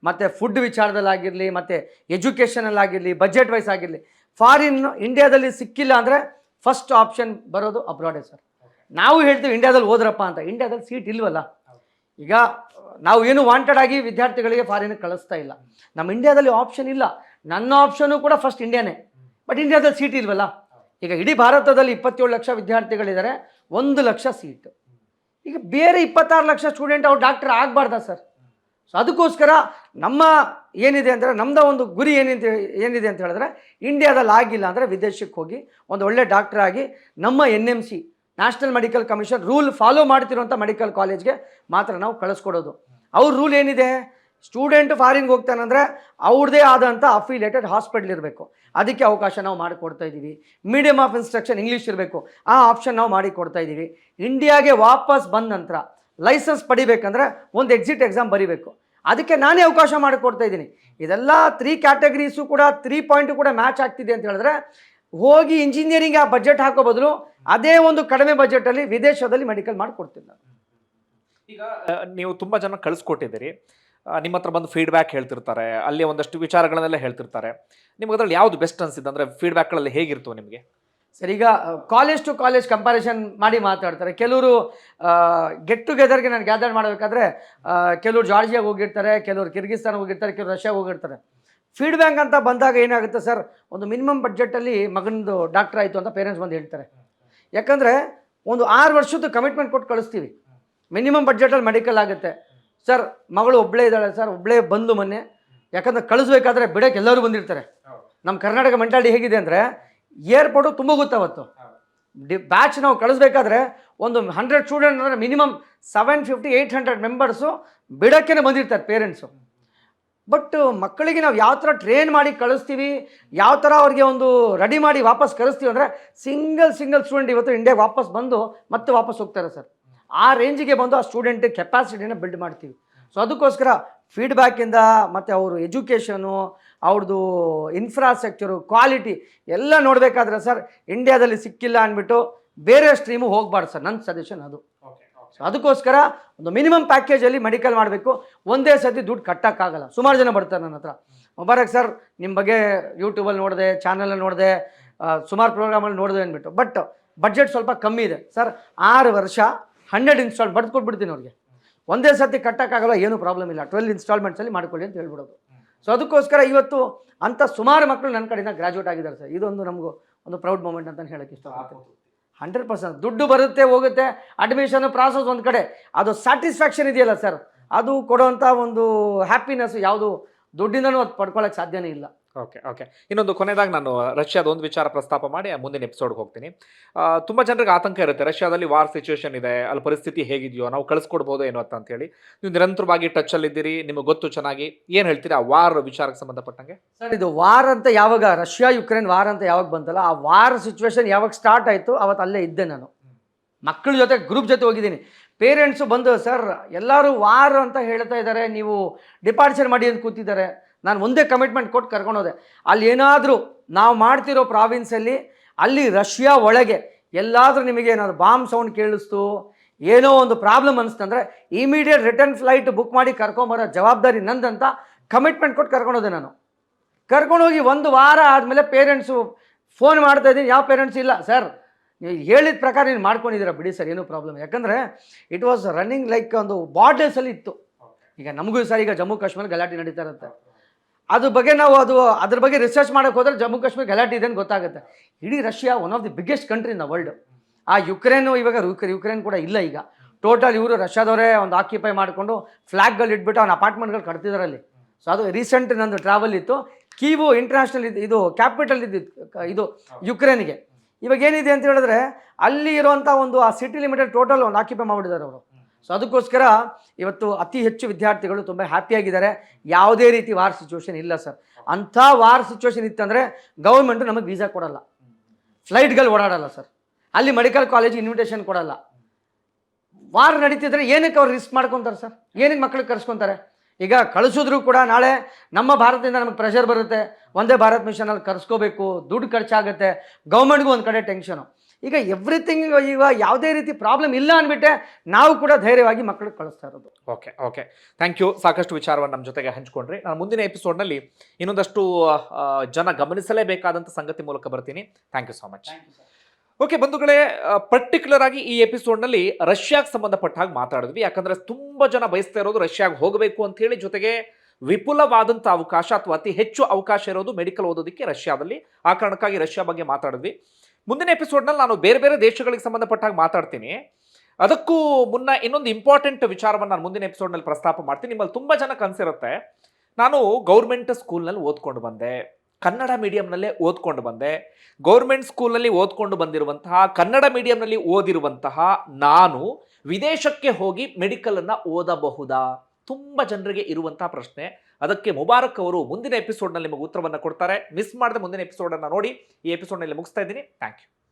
S2: ಮತ್ತು ಫುಡ್ ವಿಚಾರದಲ್ಲಾಗಿರಲಿ, ಮತ್ತು ಎಜುಕೇಷನಲ್ಲಾಗಿರಲಿ ಬಜೆಟ್ ವೈಸ್ ಆಗಿರಲಿ ಫಾರಿನ್ ಇಂಡಿಯಾದಲ್ಲಿ ಸಿಕ್ಕಿಲ್ಲ ಅಂದರೆ ಫಸ್ಟ್ ಆಪ್ಷನ್ ಬರೋದು ಅಬ್ರಾಡೇ ಸರ್ ನಾವು ಹೇಳ್ತೀವಿ ಇಂಡಿಯಾದಲ್ಲಿ ಹೋದ್ರಪ್ಪ ಅಂತ. ಇಂಡಿಯಾದಲ್ಲಿ ಸೀಟ್ ಇಲ್ವಲ್ಲ? ಈಗ ನಾವು ಏನು ವಾಂಟೆಡ್ ಆಗಿ ವಿದ್ಯಾರ್ಥಿಗಳಿಗೆ ಫಾರಿನ್ ಕಳಿಸ್ತಾ ಇಲ್ಲ. ನಮ್ಮ ಇಂಡಿಯಾದಲ್ಲಿ ಆಪ್ಷನ್ ಇಲ್ಲ. ನನ್ನ ಆಪ್ಷನು ಕೂಡ ಫಸ್ಟ್ ಇಂಡಿಯಾನೇ ಬಟ್ ಇಂಡಿಯಾದಲ್ಲಿ ಸೀಟ್ ಇಲ್ವಲ್ಲ? ಈಗ ಇಡೀ ಭಾರತದಲ್ಲಿ ಇಪ್ಪತ್ತೇಳು ಲಕ್ಷ ವಿದ್ಯಾರ್ಥಿಗಳಿದ್ದಾರೆ, ಒಂದು ಲಕ್ಷ ಸೀಟ್ ಈಗ ಬೇರೆ ಇಪ್ಪತ್ತಾರು ಲಕ್ಷ ಸ್ಟೂಡೆಂಟ್ ಅವ್ರು ಡಾಕ್ಟರ್ ಆಗಬಾರ್ದ ಸರ್? ಸೊ ಅದಕ್ಕೋಸ್ಕರ ನಮ್ಮ ಏನಿದೆ ಅಂದರೆ ನಮ್ಮದ ಒಂದು ಗುರಿ ಏನಿದೆ ಏನಿದೆ ಅಂತ ಹೇಳಿದ್ರೆ ಇಂಡಿಯಾದಲ್ಲಿ ಆಗಿಲ್ಲ ಅಂದರೆ ವಿದೇಶಕ್ಕೆ ಹೋಗಿ ಒಂದು ಒಳ್ಳೆ ಡಾಕ್ಟರ್ ಆಗಿ ನಮ್ಮ N M C national medical commission rule follow ಮಾಡ್ತಿರುವಂಥ medical ಕಾಲೇಜ್ಗೆ ಮಾತ್ರ ನಾವು ಕಳಿಸ್ಕೊಡೋದು. ಅವ್ರ ರೂಲ್ ಏನಿದೆ? ಸ್ಟೂಡೆಂಟ್ ಫಾರಿನ್ಗೆ ಹೋಗ್ತಾನಂದರೆ ಅವ್ರದ್ದೇ ಆದಂಥ ಅಫಿಲೇಟೆಡ್ ಹಾಸ್ಪಿಟ್ಲ್ ಇರಬೇಕು. ಅದಕ್ಕೆ ಅವಕಾಶ ನಾವು ಮಾಡಿಕೊಡ್ತಾ ಇದ್ದೀವಿ. ಮೀಡಿಯಮ್ ಆಫ್ ಇನ್ಸ್ಟ್ರಕ್ಷನ್ ಇಂಗ್ಲೀಷ್ ಇರಬೇಕು. ಆ ಆಪ್ಷನ್ ನಾವು ಮಾಡಿ ಕೊಡ್ತಾ ಇದ್ದೀವಿ. ಇಂಡಿಯಾಗೆ ವಾಪಸ್ ಬಂದ ನಂತರ ಲೈಸೆನ್ಸ್ ಪಡಿಬೇಕಂದ್ರೆ ಒಂದು ಎಕ್ಸಿಟ್ ಎಕ್ಸಾಮ್ ಬರೀಬೇಕು. ಅದಕ್ಕೆ ನಾನೇ ಅವಕಾಶ ಮಾಡಿಕೊಡ್ತಾ ಇದ್ದೀನಿ. ಇದೆಲ್ಲ ತ್ರೀ ಕ್ಯಾಟಗರೀಸು ಕೂಡ ತ್ರೀ ಪಾಯಿಂಟು ಕೂಡ ಮ್ಯಾಚ್ ಆಗ್ತಿದೆ ಅಂತ ಹೇಳಿದ್ರೆ ಹೋಗಿ ಇಂಜಿನಿಯರಿಂಗ್ ಆ ಬಜೆಟ್ ಹಾಕೋ ಬದಲು ಅದೇ ಒಂದು ಕಡಿಮೆ ಬಜೆಟಲ್ಲಿ ವಿದೇಶದಲ್ಲಿ ಮೆಡಿಕಲ್ ಮಾಡಿಕೊಡ್ತೀನಿ ನಾನು.
S1: ಈಗ ನೀವು ತುಂಬಾ ಜನ ಕಳಿಸ್ಕೊಟ್ಟಿದ್ದೀರಿ. ನಿಮ್ಮ ಹತ್ರ ಬಂದು ಫೀಡ್ಬ್ಯಾಕ್ ಹೇಳ್ತಿರ್ತಾರೆ. ಅಲ್ಲಿ ಒಂದಷ್ಟು ವಿಚಾರಗಳನ್ನೆಲ್ಲ ಹೇಳ್ತಿರ್ತಾರೆ. ನಿಮ್ಗೆ ಅದ್ರಲ್ಲಿ ಯಾವ್ದು ಬೆಸ್ಟ್ ಅನಿಸಿದ್ದು? ಅಂದರೆ ಫೀಡ್ಬ್ಯಾಕ್ಗಳಲ್ಲಿ ಹೇಗಿರ್ತವೆ ನಿಮಗೆ?
S2: ಸರ್, ಈಗ ಕಾಲೇಜ್ ಟು ಕಾಲೇಜ್ ಕಂಪಾರಿಸನ್ ಮಾಡಿ ಮಾತಾಡ್ತಾರೆ. ಕೆಲವರು ಗೆಟ್ ಟುಗೆದರ್ಗೆ ನಾನು ಗ್ಯಾದರ್ ಮಾಡಬೇಕಾದ್ರೆ ಕೆಲವರು ಜಾರ್ಜಿಯಾಗಿ ಹೋಗಿರ್ತಾರೆ, ಕೆಲವರು ಕಿರ್ಗಿಸ್ತಾನ ಹೋಗಿರ್ತಾರೆ, ಕೆಲವರು ರಷ್ಯಾ ಹೋಗಿರ್ತಾರೆ. ಫೀಡ್ಬ್ಯಾಕ್ ಅಂತ ಬಂದಾಗ ಏನಾಗುತ್ತೆ ಸರ್? ಒಂದು ಮಿನಿಮಮ್ ಬಡ್ಜೆಟಲ್ಲಿ ಮಗನದು ಡಾಕ್ಟರ್ ಆಯಿತು ಅಂತ ಪೇರೆಂಟ್ಸ್ ಬಂದು ಹೇಳ್ತಾರೆ. ಯಾಕಂದರೆ, ಒಂದು ಆರು ವರ್ಷದ ಕಮಿಟ್ಮೆಂಟ್ ಕೊಟ್ಟು ಕಳಿಸ್ತೀವಿ. ಮಿನಿಮಮ್ ಬಡ್ಜೆಟಲ್ಲಿ ಮೆಡಿಕಲ್ ಆಗುತ್ತೆ. ಸರ್ ಮಗಳು ಒಬ್ಬಳೇ ಇದ್ದಾಳೆ ಸರ್ ಒಬ್ಬಳೇ ಬಂದು ಮೊನ್ನೆ. ಯಾಕಂದ್ರೆ ಕಳಿಸ್ಬೇಕಾದ್ರೆ ಬಿಡಕ್ಕೆ ಎಲ್ಲರೂ ಬಂದಿರ್ತಾರೆ. ನಮ್ಮ ಕರ್ನಾಟಕ ಮೆಂಟಾಲಿಟಿ ಹೇಗಿದೆ ಅಂದರೆ ಏರ್ಪೋರ್ಟು ತುಂಬ ಗೊತ್ತಾವತ್ತು ಡಿ ಬ್ಯಾಚ್ ನಾವು ಕಳಿಸ್ಬೇಕಾದ್ರೆ ಒಂದು ಹಂಡ್ರೆಡ್ ಸ್ಟೂಡೆಂಟ್ ಅಂದರೆ minimum seven fifty eight hundred members ಬಿಡೋಕ್ಕೇ ಬಂದಿರ್ತಾರೆ ಪೇರೆಂಟ್ಸು ಬಟ್ ಮಕ್ಕಳಿಗೆ ನಾವು ಯಾವ ಥರ ಟ್ರೈನ್ ಮಾಡಿ ಕಳಿಸ್ತೀವಿ ಯಾವ ಥರ ಅವ್ರಿಗೆ ಒಂದು ರೆಡಿ ಮಾಡಿ ವಾಪಸ್ ಕಳಿಸ್ತೀವಿ ಅಂದರೆ ಸಿಂಗಲ್ ಸಿಂಗಲ್ ಸ್ಟೂಡೆಂಟ್ ಇವತ್ತು ಇಂಡಿಯಾಗೆ ವಾಪಸ್ ಬಂದು ಮತ್ತೆ ವಾಪಸ್ ಹೋಗ್ತಾರೆ ಸರ್. ಆ ರೇಂಜಿಗೆ ಬಂದು ಆ ಸ್ಟೂಡೆಂಟ್ ಕೆಪಾಸಿಟಿನ ಬಿಲ್ಡ್ ಮಾಡ್ತೀವಿ. ಸೊ ಅದಕ್ಕೋಸ್ಕರ ಫೀಡ್ಬ್ಯಾಕಿಂದ ಮತ್ತು ಅವರು ಎಜುಕೇಷನು ಅವ್ರದ್ದು ಇನ್ಫ್ರಾಸ್ಟ್ರಕ್ಚರು ಕ್ವಾಲಿಟಿ ಎಲ್ಲ ನೋಡಬೇಕಾದ್ರೆ ಸರ್ ಇಂಡಿಯಾದಲ್ಲಿ ಸಿಕ್ಕಿಲ್ಲ ಅಂದ್ಬಿಟ್ಟು ಬೇರೆ ಸ್ಟ್ರೀಮು ಹೋಗ್ಬಾರ್ದು ಸರ್ ನನ್ನ ಸಜೆಷನ್ ಅದು. ಸೊ ಅದಕ್ಕೋಸ್ಕರ ಒಂದು ಮಿನಿಮಮ್ ಪ್ಯಾಕೇಜಲ್ಲಿ ಮೆಡಿಕಲ್ ಮಾಡಬೇಕು. ಒಂದೇ ಸತಿ ದುಡ್ಡು ಕಟ್ಟೋಕ್ಕಾಗಲ್ಲ. ಸುಮಾರು ಜನ ಬರ್ತಾರೆ ನನ್ನ ಹತ್ರ. ಮುಬಾರಕ್ ಸರ್ ನಿಮ್ಮ ಬಗ್ಗೆ ಯೂಟ್ಯೂಬಲ್ಲಿ ನೋಡಿದೆ ಚಾನಲಲ್ಲಿ ನೋಡಿದೆ ಸುಮಾರು ಪ್ರೋಗ್ರಾಮಲ್ಲಿ ನೋಡಿದೆ ಅಂದ್ಬಿಟ್ಟು. ಬಟ್ ಬಜೆಟ್ ಸ್ವಲ್ಪ ಕಮ್ಮಿ ಇದೆ. ಸರ್ ಆರು ವರ್ಷ ಹಂಡ್ರೆಡ್ ಇನ್ಸ್ಟಾಲ್ ಬಡ್ದು ಕೊಟ್ಬಿಡ್ತೀನಿ ಅವ್ರಿಗೆ. ಒಂದೇ ಸರ್ತಿ ಕಟ್ಟೋಕ್ಕಾಗಲ್ಲ, ಏನೂ ಪ್ರಾಬ್ಲಮ್ ಇಲ್ಲ. ಟ್ವೆಲ್ ಇನ್ಸ್ಟಾಲ್ಮೆಂಟ್ಸಲ್ಲಿ ಮಾಡ್ಕೊಳ್ಳಿ ಅಂತ ಹೇಳ್ಬಿಡೋದು. ಸೊ ಅದಕ್ಕೋಸ್ಕರ ಇವತ್ತು ಅಂಥ ಸುಮಾರು ಮಕ್ಕಳು ನನ್ನ ಕಡೆಯಿಂದ ಗ್ರಾಜುಯೇಟ್ ಆಗಿದ್ದಾರೆ ಸರ್. ಇದೊಂದು ನಮಗೂ ಒಂದು ಪ್ರೌಡ್ ಮೂಮೆಂಟ್ ಅಂತ ಹೇಳೋಕ್ಕೆ ಇಷ್ಟ ಹಂಡ್ರೆಡ್ ಪರ್ಸೆಂಟ್ ದುಡ್ಡು ಬರುತ್ತೆ, ಹೋಗುತ್ತೆ. ಅಡ್ಮಿಷನ್ ಪ್ರಾಸೆಸ್ ಒಂದು ಕಡೆ. ಅದು ಸ್ಯಾಟಿಸ್ಫ್ಯಾಕ್ಷನ್ ಇದೆಯಲ್ಲ ಸರ್. ಅದು ಕೊಡೋವಂಥ ಒಂದು ಹ್ಯಾಪಿನೆಸ್ ಯಾವುದು ದುಡ್ಡಿಂದನೂ ಅದು ಪಡ್ಕೊಳ್ಳೋಕ್ಕೆ ಸಾಧ್ಯನೇ ಇಲ್ಲ.
S1: ಓಕೆ ಓಕೆ ಇನ್ನೊಂದು ಕೊನೆಯದಾಗಿ ನಾನು ರಷ್ಯಾದ ಒಂದು ವಿಚಾರ ಪ್ರಸ್ತಾಪ ಮಾಡಿ ಮುಂದಿನ ಎಪಿಸೋಡ್ಗೆ ಹೋಗ್ತೀನಿ. ತುಂಬ ಜನರಿಗೆ ಆತಂಕ ಇರುತ್ತೆ. ರಷ್ಯಾದಲ್ಲಿ ವಾರ್ ಸಿಚುವೇಶನ್ ಇದೆ, ಅಲ್ಲಿ ಪರಿಸ್ಥಿತಿ ಹೇಗಿದೆಯೋ, ನಾವು ಕಳಿಸ್ಕೊಡ್ಬೋದು ಏನು ಅಂತ ಅಂತೇಳಿ. ನೀವು ನಿರಂತರವಾಗಿ ಟಚ್ ಇದ್ದೀರಿ, ನಿಮಗೆ ಗೊತ್ತು ಚೆನ್ನಾಗಿ. ಏನು ಹೇಳ್ತೀರಾ ಆ ವಾರ್ ವಿಚಾರಕ್ಕೆ ಸಂಬಂಧಪಟ್ಟಂಗೆ?
S2: ಸರ್, ಇದು ವಾರ್ ಅಂತ ಯಾವಾಗ, ರಷ್ಯಾ ಯುಕ್ರೇನ್ ವಾರ್ ಅಂತ ಯಾವಾಗ ಬಂತಲ್ಲ, ಆ ವಾರ್ ಸಿಚುವೇಶನ್ ಯಾವಾಗ ಸ್ಟಾರ್ಟ್ ಆಯಿತು, ಅವತ್ತು ಅಲ್ಲೇ ಇದ್ದೆ ನಾನು. ಮಕ್ಕಳ ಜೊತೆ ಗ್ರೂಪ್ ಜೊತೆ ಹೋಗಿದ್ದೀನಿ. ಪೇರೆಂಟ್ಸು ಬಂದು, ಸರ್, ಎಲ್ಲರೂ ವಾರ್ ಅಂತ ಹೇಳ್ತಾ ಇದ್ದಾರೆ, ನೀವು ಡಿಪಾರ್ಚರ್ ಮಾಡಿ ಅಂತ ಕೂತಿದ್ದಾರೆ. ನಾನು ಒಂದೇ ಕಮಿಟ್ಮೆಂಟ್ ಕೊಟ್ಟು ಕರ್ಕೊಂಡೋದೆ ಅಲ್ಲಿ ಏನಾದರೂ ನಾವು ಮಾಡ್ತಿರೋ ಪ್ರಾವಿನ್ಸಲ್ಲಿ ಅಲ್ಲಿ ರಷ್ಯಾ ಒಳಗೆ ಎಲ್ಲಾದರೂ ನಿಮಗೆ ಏನಾದರೂ ಬಾಂಬ್ ಸೌಂಡ್ ಕೇಳಿಸ್ತು, ಏನೋ ಒಂದು ಪ್ರಾಬ್ಲಮ್ ಅನಿಸ್ತಂದ್ರೆ ಇಮಿಡಿಯೇಟ್ ರಿಟರ್ನ್ ಫ್ಲೈಟ್ ಬುಕ್ ಮಾಡಿ ಕರ್ಕೊಂಬರೋ ಜವಾಬ್ದಾರಿ ನಂದಂತ ಕಮಿಟ್ಮೆಂಟ್ ಕೊಟ್ಟು ಕರ್ಕೊಂಡೋದೆ ನಾನು. ಕರ್ಕೊಂಡೋಗಿ ಒಂದು ವಾರ ಆದಮೇಲೆ ಪೇರೆಂಟ್ಸು ಫೋನ್ ಮಾಡ್ತಾ ಇದ್ದೀನಿ. ಯಾವ ಪೇರೆಂಟ್ಸ್ ಇಲ್ಲ? ಸರ್ ನೀವು ಹೇಳಿದ ಪ್ರಕಾರ ನೀವು ಮಾಡ್ಕೊಂಡಿದ್ದೀರಾ. ಬಿಡಿ ಸರ್ ಏನೂ ಪ್ರಾಬ್ಲಮ್ ಯಾಕಂದರೆ ಇಟ್ ವಾಸ್ ರನ್ನಿಂಗ್ ಲೈಕ್ ಒಂದು ಬಾರ್ಡರ್ಸಲ್ಲಿ ಇತ್ತು. ಈಗ ನಮಗೂ ಸರ್ ಈಗ ಜಮ್ಮು ಕಾಶ್ಮೀರ ಗಲಾಟೆ ನಡೀತಾ ಇರುತ್ತೆ. ಅದ್ರ ಬಗ್ಗೆ ನಾವು ಅದು ಅದ್ರ ಬಗ್ಗೆ ರಿಸರ್ಚ್ ಮಾಡೋಕೆ ಹೋದ್ರೆ ಜಮ್ಮು ಕಾಶ್ಮೀರ ಗಲಾಟೆ ಇದೆ ಅಂತ ಗೊತ್ತಾಗುತ್ತೆ. ಇಡೀ Russia one of the biggest country in the world ಆ ಯುಕ್ರೇನು ಇವಾಗ ಯುಕ್ರೇನ್ ಕೂಡ ಇಲ್ಲ ಈಗ. ಟೋಟಲ್ ಇವರು ರಷ್ಯಾದವರೇ ಒಂದು ಆಕ್ಯುಪೈ ಮಾಡಿಕೊಂಡು ಫ್ಲಾಗ್ಗಳು ಇಟ್ಬಿಟ್ಟು ಅವ್ನ ಅಪಾರ್ಟ್ಮೆಂಟ್ಗಳು ಕಟ್ತಿದ್ದಾರೆ ಅಲ್ಲಿ ಸೊ ಅದು ರೀಸೆಂಟ್ ನಂದು ಟ್ರಾವೆಲ್ ಇತ್ತು. ಕೀವು ಇಂಟರ್ನ್ಯಾಷನಲ್ ಇದು ಇದು ಕ್ಯಾಪಿಟಲ್ ಕ- ಇದು ಯುಕ್ರೇನಿಗೆ ಇವಾಗ ಏನಿದೆ ಅಂತ ಹೇಳಿದ್ರೆ ಅಲ್ಲಿ ಇರುವಂಥ ಒಂದು ಆ ಸಿಟಿ ಲಿಮಿಟೆಡ್ ಟೋಟಲ್ ಒಂದು ಆಕ್ಯುಪೈ ಮಾಡಿಬಿಟ್ಟಿದ್ದಾರೆ ಅವರು. ಸೊ ಅದಕ್ಕೋಸ್ಕರ ಇವತ್ತು ಅತಿ ಹೆಚ್ಚು ವಿದ್ಯಾರ್ಥಿಗಳು ತುಂಬ ಹ್ಯಾಪಿಯಾಗಿದ್ದಾರೆ ಯಾವುದೇ ರೀತಿ ವಾರ್ ಸಿಚುವೇಶನ್ ಇಲ್ಲ ಸರ್ ಅಂಥ ವಾರ್ ಸಿಚುವೇಶನ್ ಇತ್ತಂದರೆ ಗೌರ್ಮೆಂಟು ನಮಗೆ ವೀಸಾ ಕೊಡಲ್ಲ. ಫ್ಲೈಟ್ಗಳು ಓಡಾಡಲ್ಲ ಸರ್ ಅಲ್ಲಿ ಮೆಡಿಕಲ್ ಕಾಲೇಜ್ ಇನ್ವಿಟೇಷನ್ ಕೊಡಲ್ಲ. ವಾರ್ ನಡೀತಿದ್ರೆ ಏನಕ್ಕೆ ಅವ್ರು ರಿಸ್ಕ್ ಮಾಡ್ಕೊತಾರೆ ಸರ್ ಏನಕ್ಕೆ ಮಕ್ಳಿಗೆ ಕರ್ಸ್ಕೊತಾರೆ? ಈಗ ಕಳಿಸಿದ್ರು ಕೂಡ ನಾಳೆ ನಮ್ಮ ಭಾರತದಿಂದ ನಮಗೆ ಪ್ರೆಷರ್ ಬರುತ್ತೆ. ಒಂದೇ ಭಾರತ್ ಮಿಷನಲ್ಲಿ ಕರ್ಸ್ಕೋಬೇಕು. ದುಡ್ಡು ಖರ್ಚಾಗುತ್ತೆ. ಗೌರ್ಮೆಂಟ್ಗೂ ಒಂದು ಕಡೆ ಟೆನ್ಷನು ಈಗ ಎವ್ರಿಥಿಂಗ್ ಈಗ ಯಾವುದೇ ರೀತಿ ಪ್ರಾಬ್ಲಮ್ ಇಲ್ಲ ಅಂದ್ಬಿಟ್ಟೆ ನಾವು ಕೂಡ ಧೈರ್ಯವಾಗಿ ಮಕ್ಕಳಿಗೆ ಕಳಿಸ್ತಾ ಇರೋದು.
S1: ಓಕೆ ಓಕೆ ಥ್ಯಾಂಕ್ ಯು ಸಾಕಷ್ಟು ವಿಚಾರವನ್ನು ನಮ್ಮ ಜೊತೆಗೆ ಹಂಚ್ಕೊಂಡ್ರಿ. ನಾನು ಮುಂದಿನ ಎಪಿಸೋಡ್ನಲ್ಲಿ ಇನ್ನೊಂದಷ್ಟು ಜನ ಗಮನಿಸಲೇಬೇಕಾದಂಥ ಸಂಗತಿ ಮೂಲಕ ಬರ್ತೀನಿ. Thank you so much okay ಬಂಧುಗಳೇ ಪರ್ಟಿಕ್ಯುಲರ್ ಆಗಿ ಈ ಎಪಿಸೋಡ್ನಲ್ಲಿ ರಷ್ಯಾಗೆ ಸಂಬಂಧಪಟ್ಟ ಹಾಗೆ ಮಾತಾಡಿದ್ವಿ. ಯಾಕಂದ್ರೆ ತುಂಬಾ ಜನ ಬಯಸ್ತಾ ಇರೋದು ರಷ್ಯಾಗೆ ಹೋಗಬೇಕು ಅಂತ ಹೇಳಿ ಜೊತೆಗೆ ವಿಪುಲವಾದಂಥ ಅವಕಾಶ ಅಥವಾ ಅತಿ ಹೆಚ್ಚು ಅವಕಾಶ ಇರೋದು ಮೆಡಿಕಲ್ ಓದೋದಕ್ಕೆ ರಷ್ಯಾದಲ್ಲಿ. ಆ ಕಾರಣಕ್ಕಾಗಿ ರಷ್ಯಾ ಬಗ್ಗೆ ಮಾತಾಡಿದ್ವಿ. ಮುಂದಿನ ಎಪಿಸೋಡ್ನಲ್ಲಿ ನಾನು ಬೇರೆ ಬೇರೆ ದೇಶಗಳಿಗೆ ಸಂಬಂಧಪಟ್ಟ ಹಾಗೆ ಮಾತಾಡ್ತೀನಿ. ಅದಕ್ಕೂ ಮುನ್ನ ಇನ್ನೊಂದು ಇಂಪಾರ್ಟೆಂಟ್ ವಿಚಾರವನ್ನು ನಾನು ಮುಂದಿನ ಎಪಿಸೋಡ್ನಲ್ಲಿ ಪ್ರಸ್ತಾಪ ಮಾಡ್ತೀನಿ. ನಿಮ್ಮಲ್ಲಿ ತುಂಬ ಜನ ಕನಸಿರುತ್ತೆ ನಾನು ಗೌರ್ಮೆಂಟ್ ಸ್ಕೂಲ್ನಲ್ಲಿ ಓದ್ಕೊಂಡು ಬಂದೆ. ಕನ್ನಡ ಮೀಡಿಯಂನಲ್ಲೇ ಓದ್ಕೊಂಡು ಬಂದೆ. ಗೌರ್ಮೆಂಟ್ ಸ್ಕೂಲ್ನಲ್ಲಿ ಓದ್ಕೊಂಡು ಬಂದಿರುವಂತಹ, ಕನ್ನಡ ಮೀಡಿಯಂನಲ್ಲಿ ಓದಿರುವಂತಹ ನಾನು ವಿದೇಶಕ್ಕೆ ಹೋಗಿ ಮೆಡಿಕಲನ್ನು ಓದಬಹುದಾ? ತುಂಬ ಜನರಿಗೆ ಇರುವಂತಹ ಪ್ರಶ್ನೆ. ಅದಕ್ಕೆ ಮುಬಾರಕ್ ಅವರು ಮುಂದಿನ ಎಪಿಸೋಡ್ನಲ್ಲಿ ನಿಮಗೆ ಉತ್ತರವನ್ನು ಕೊಡ್ತಾರೆ. ಮಿಸ್ ಮಾಡದೆ ಮುಂದಿನ ಎಪಿಸೋಡನ್ನು ನೋಡಿ. ಈ ಎಪಿಸೋಡ್ನಲ್ಲಿ ಮುಗಿಸ್ತಾ ಇದ್ದೀನಿ. Thank you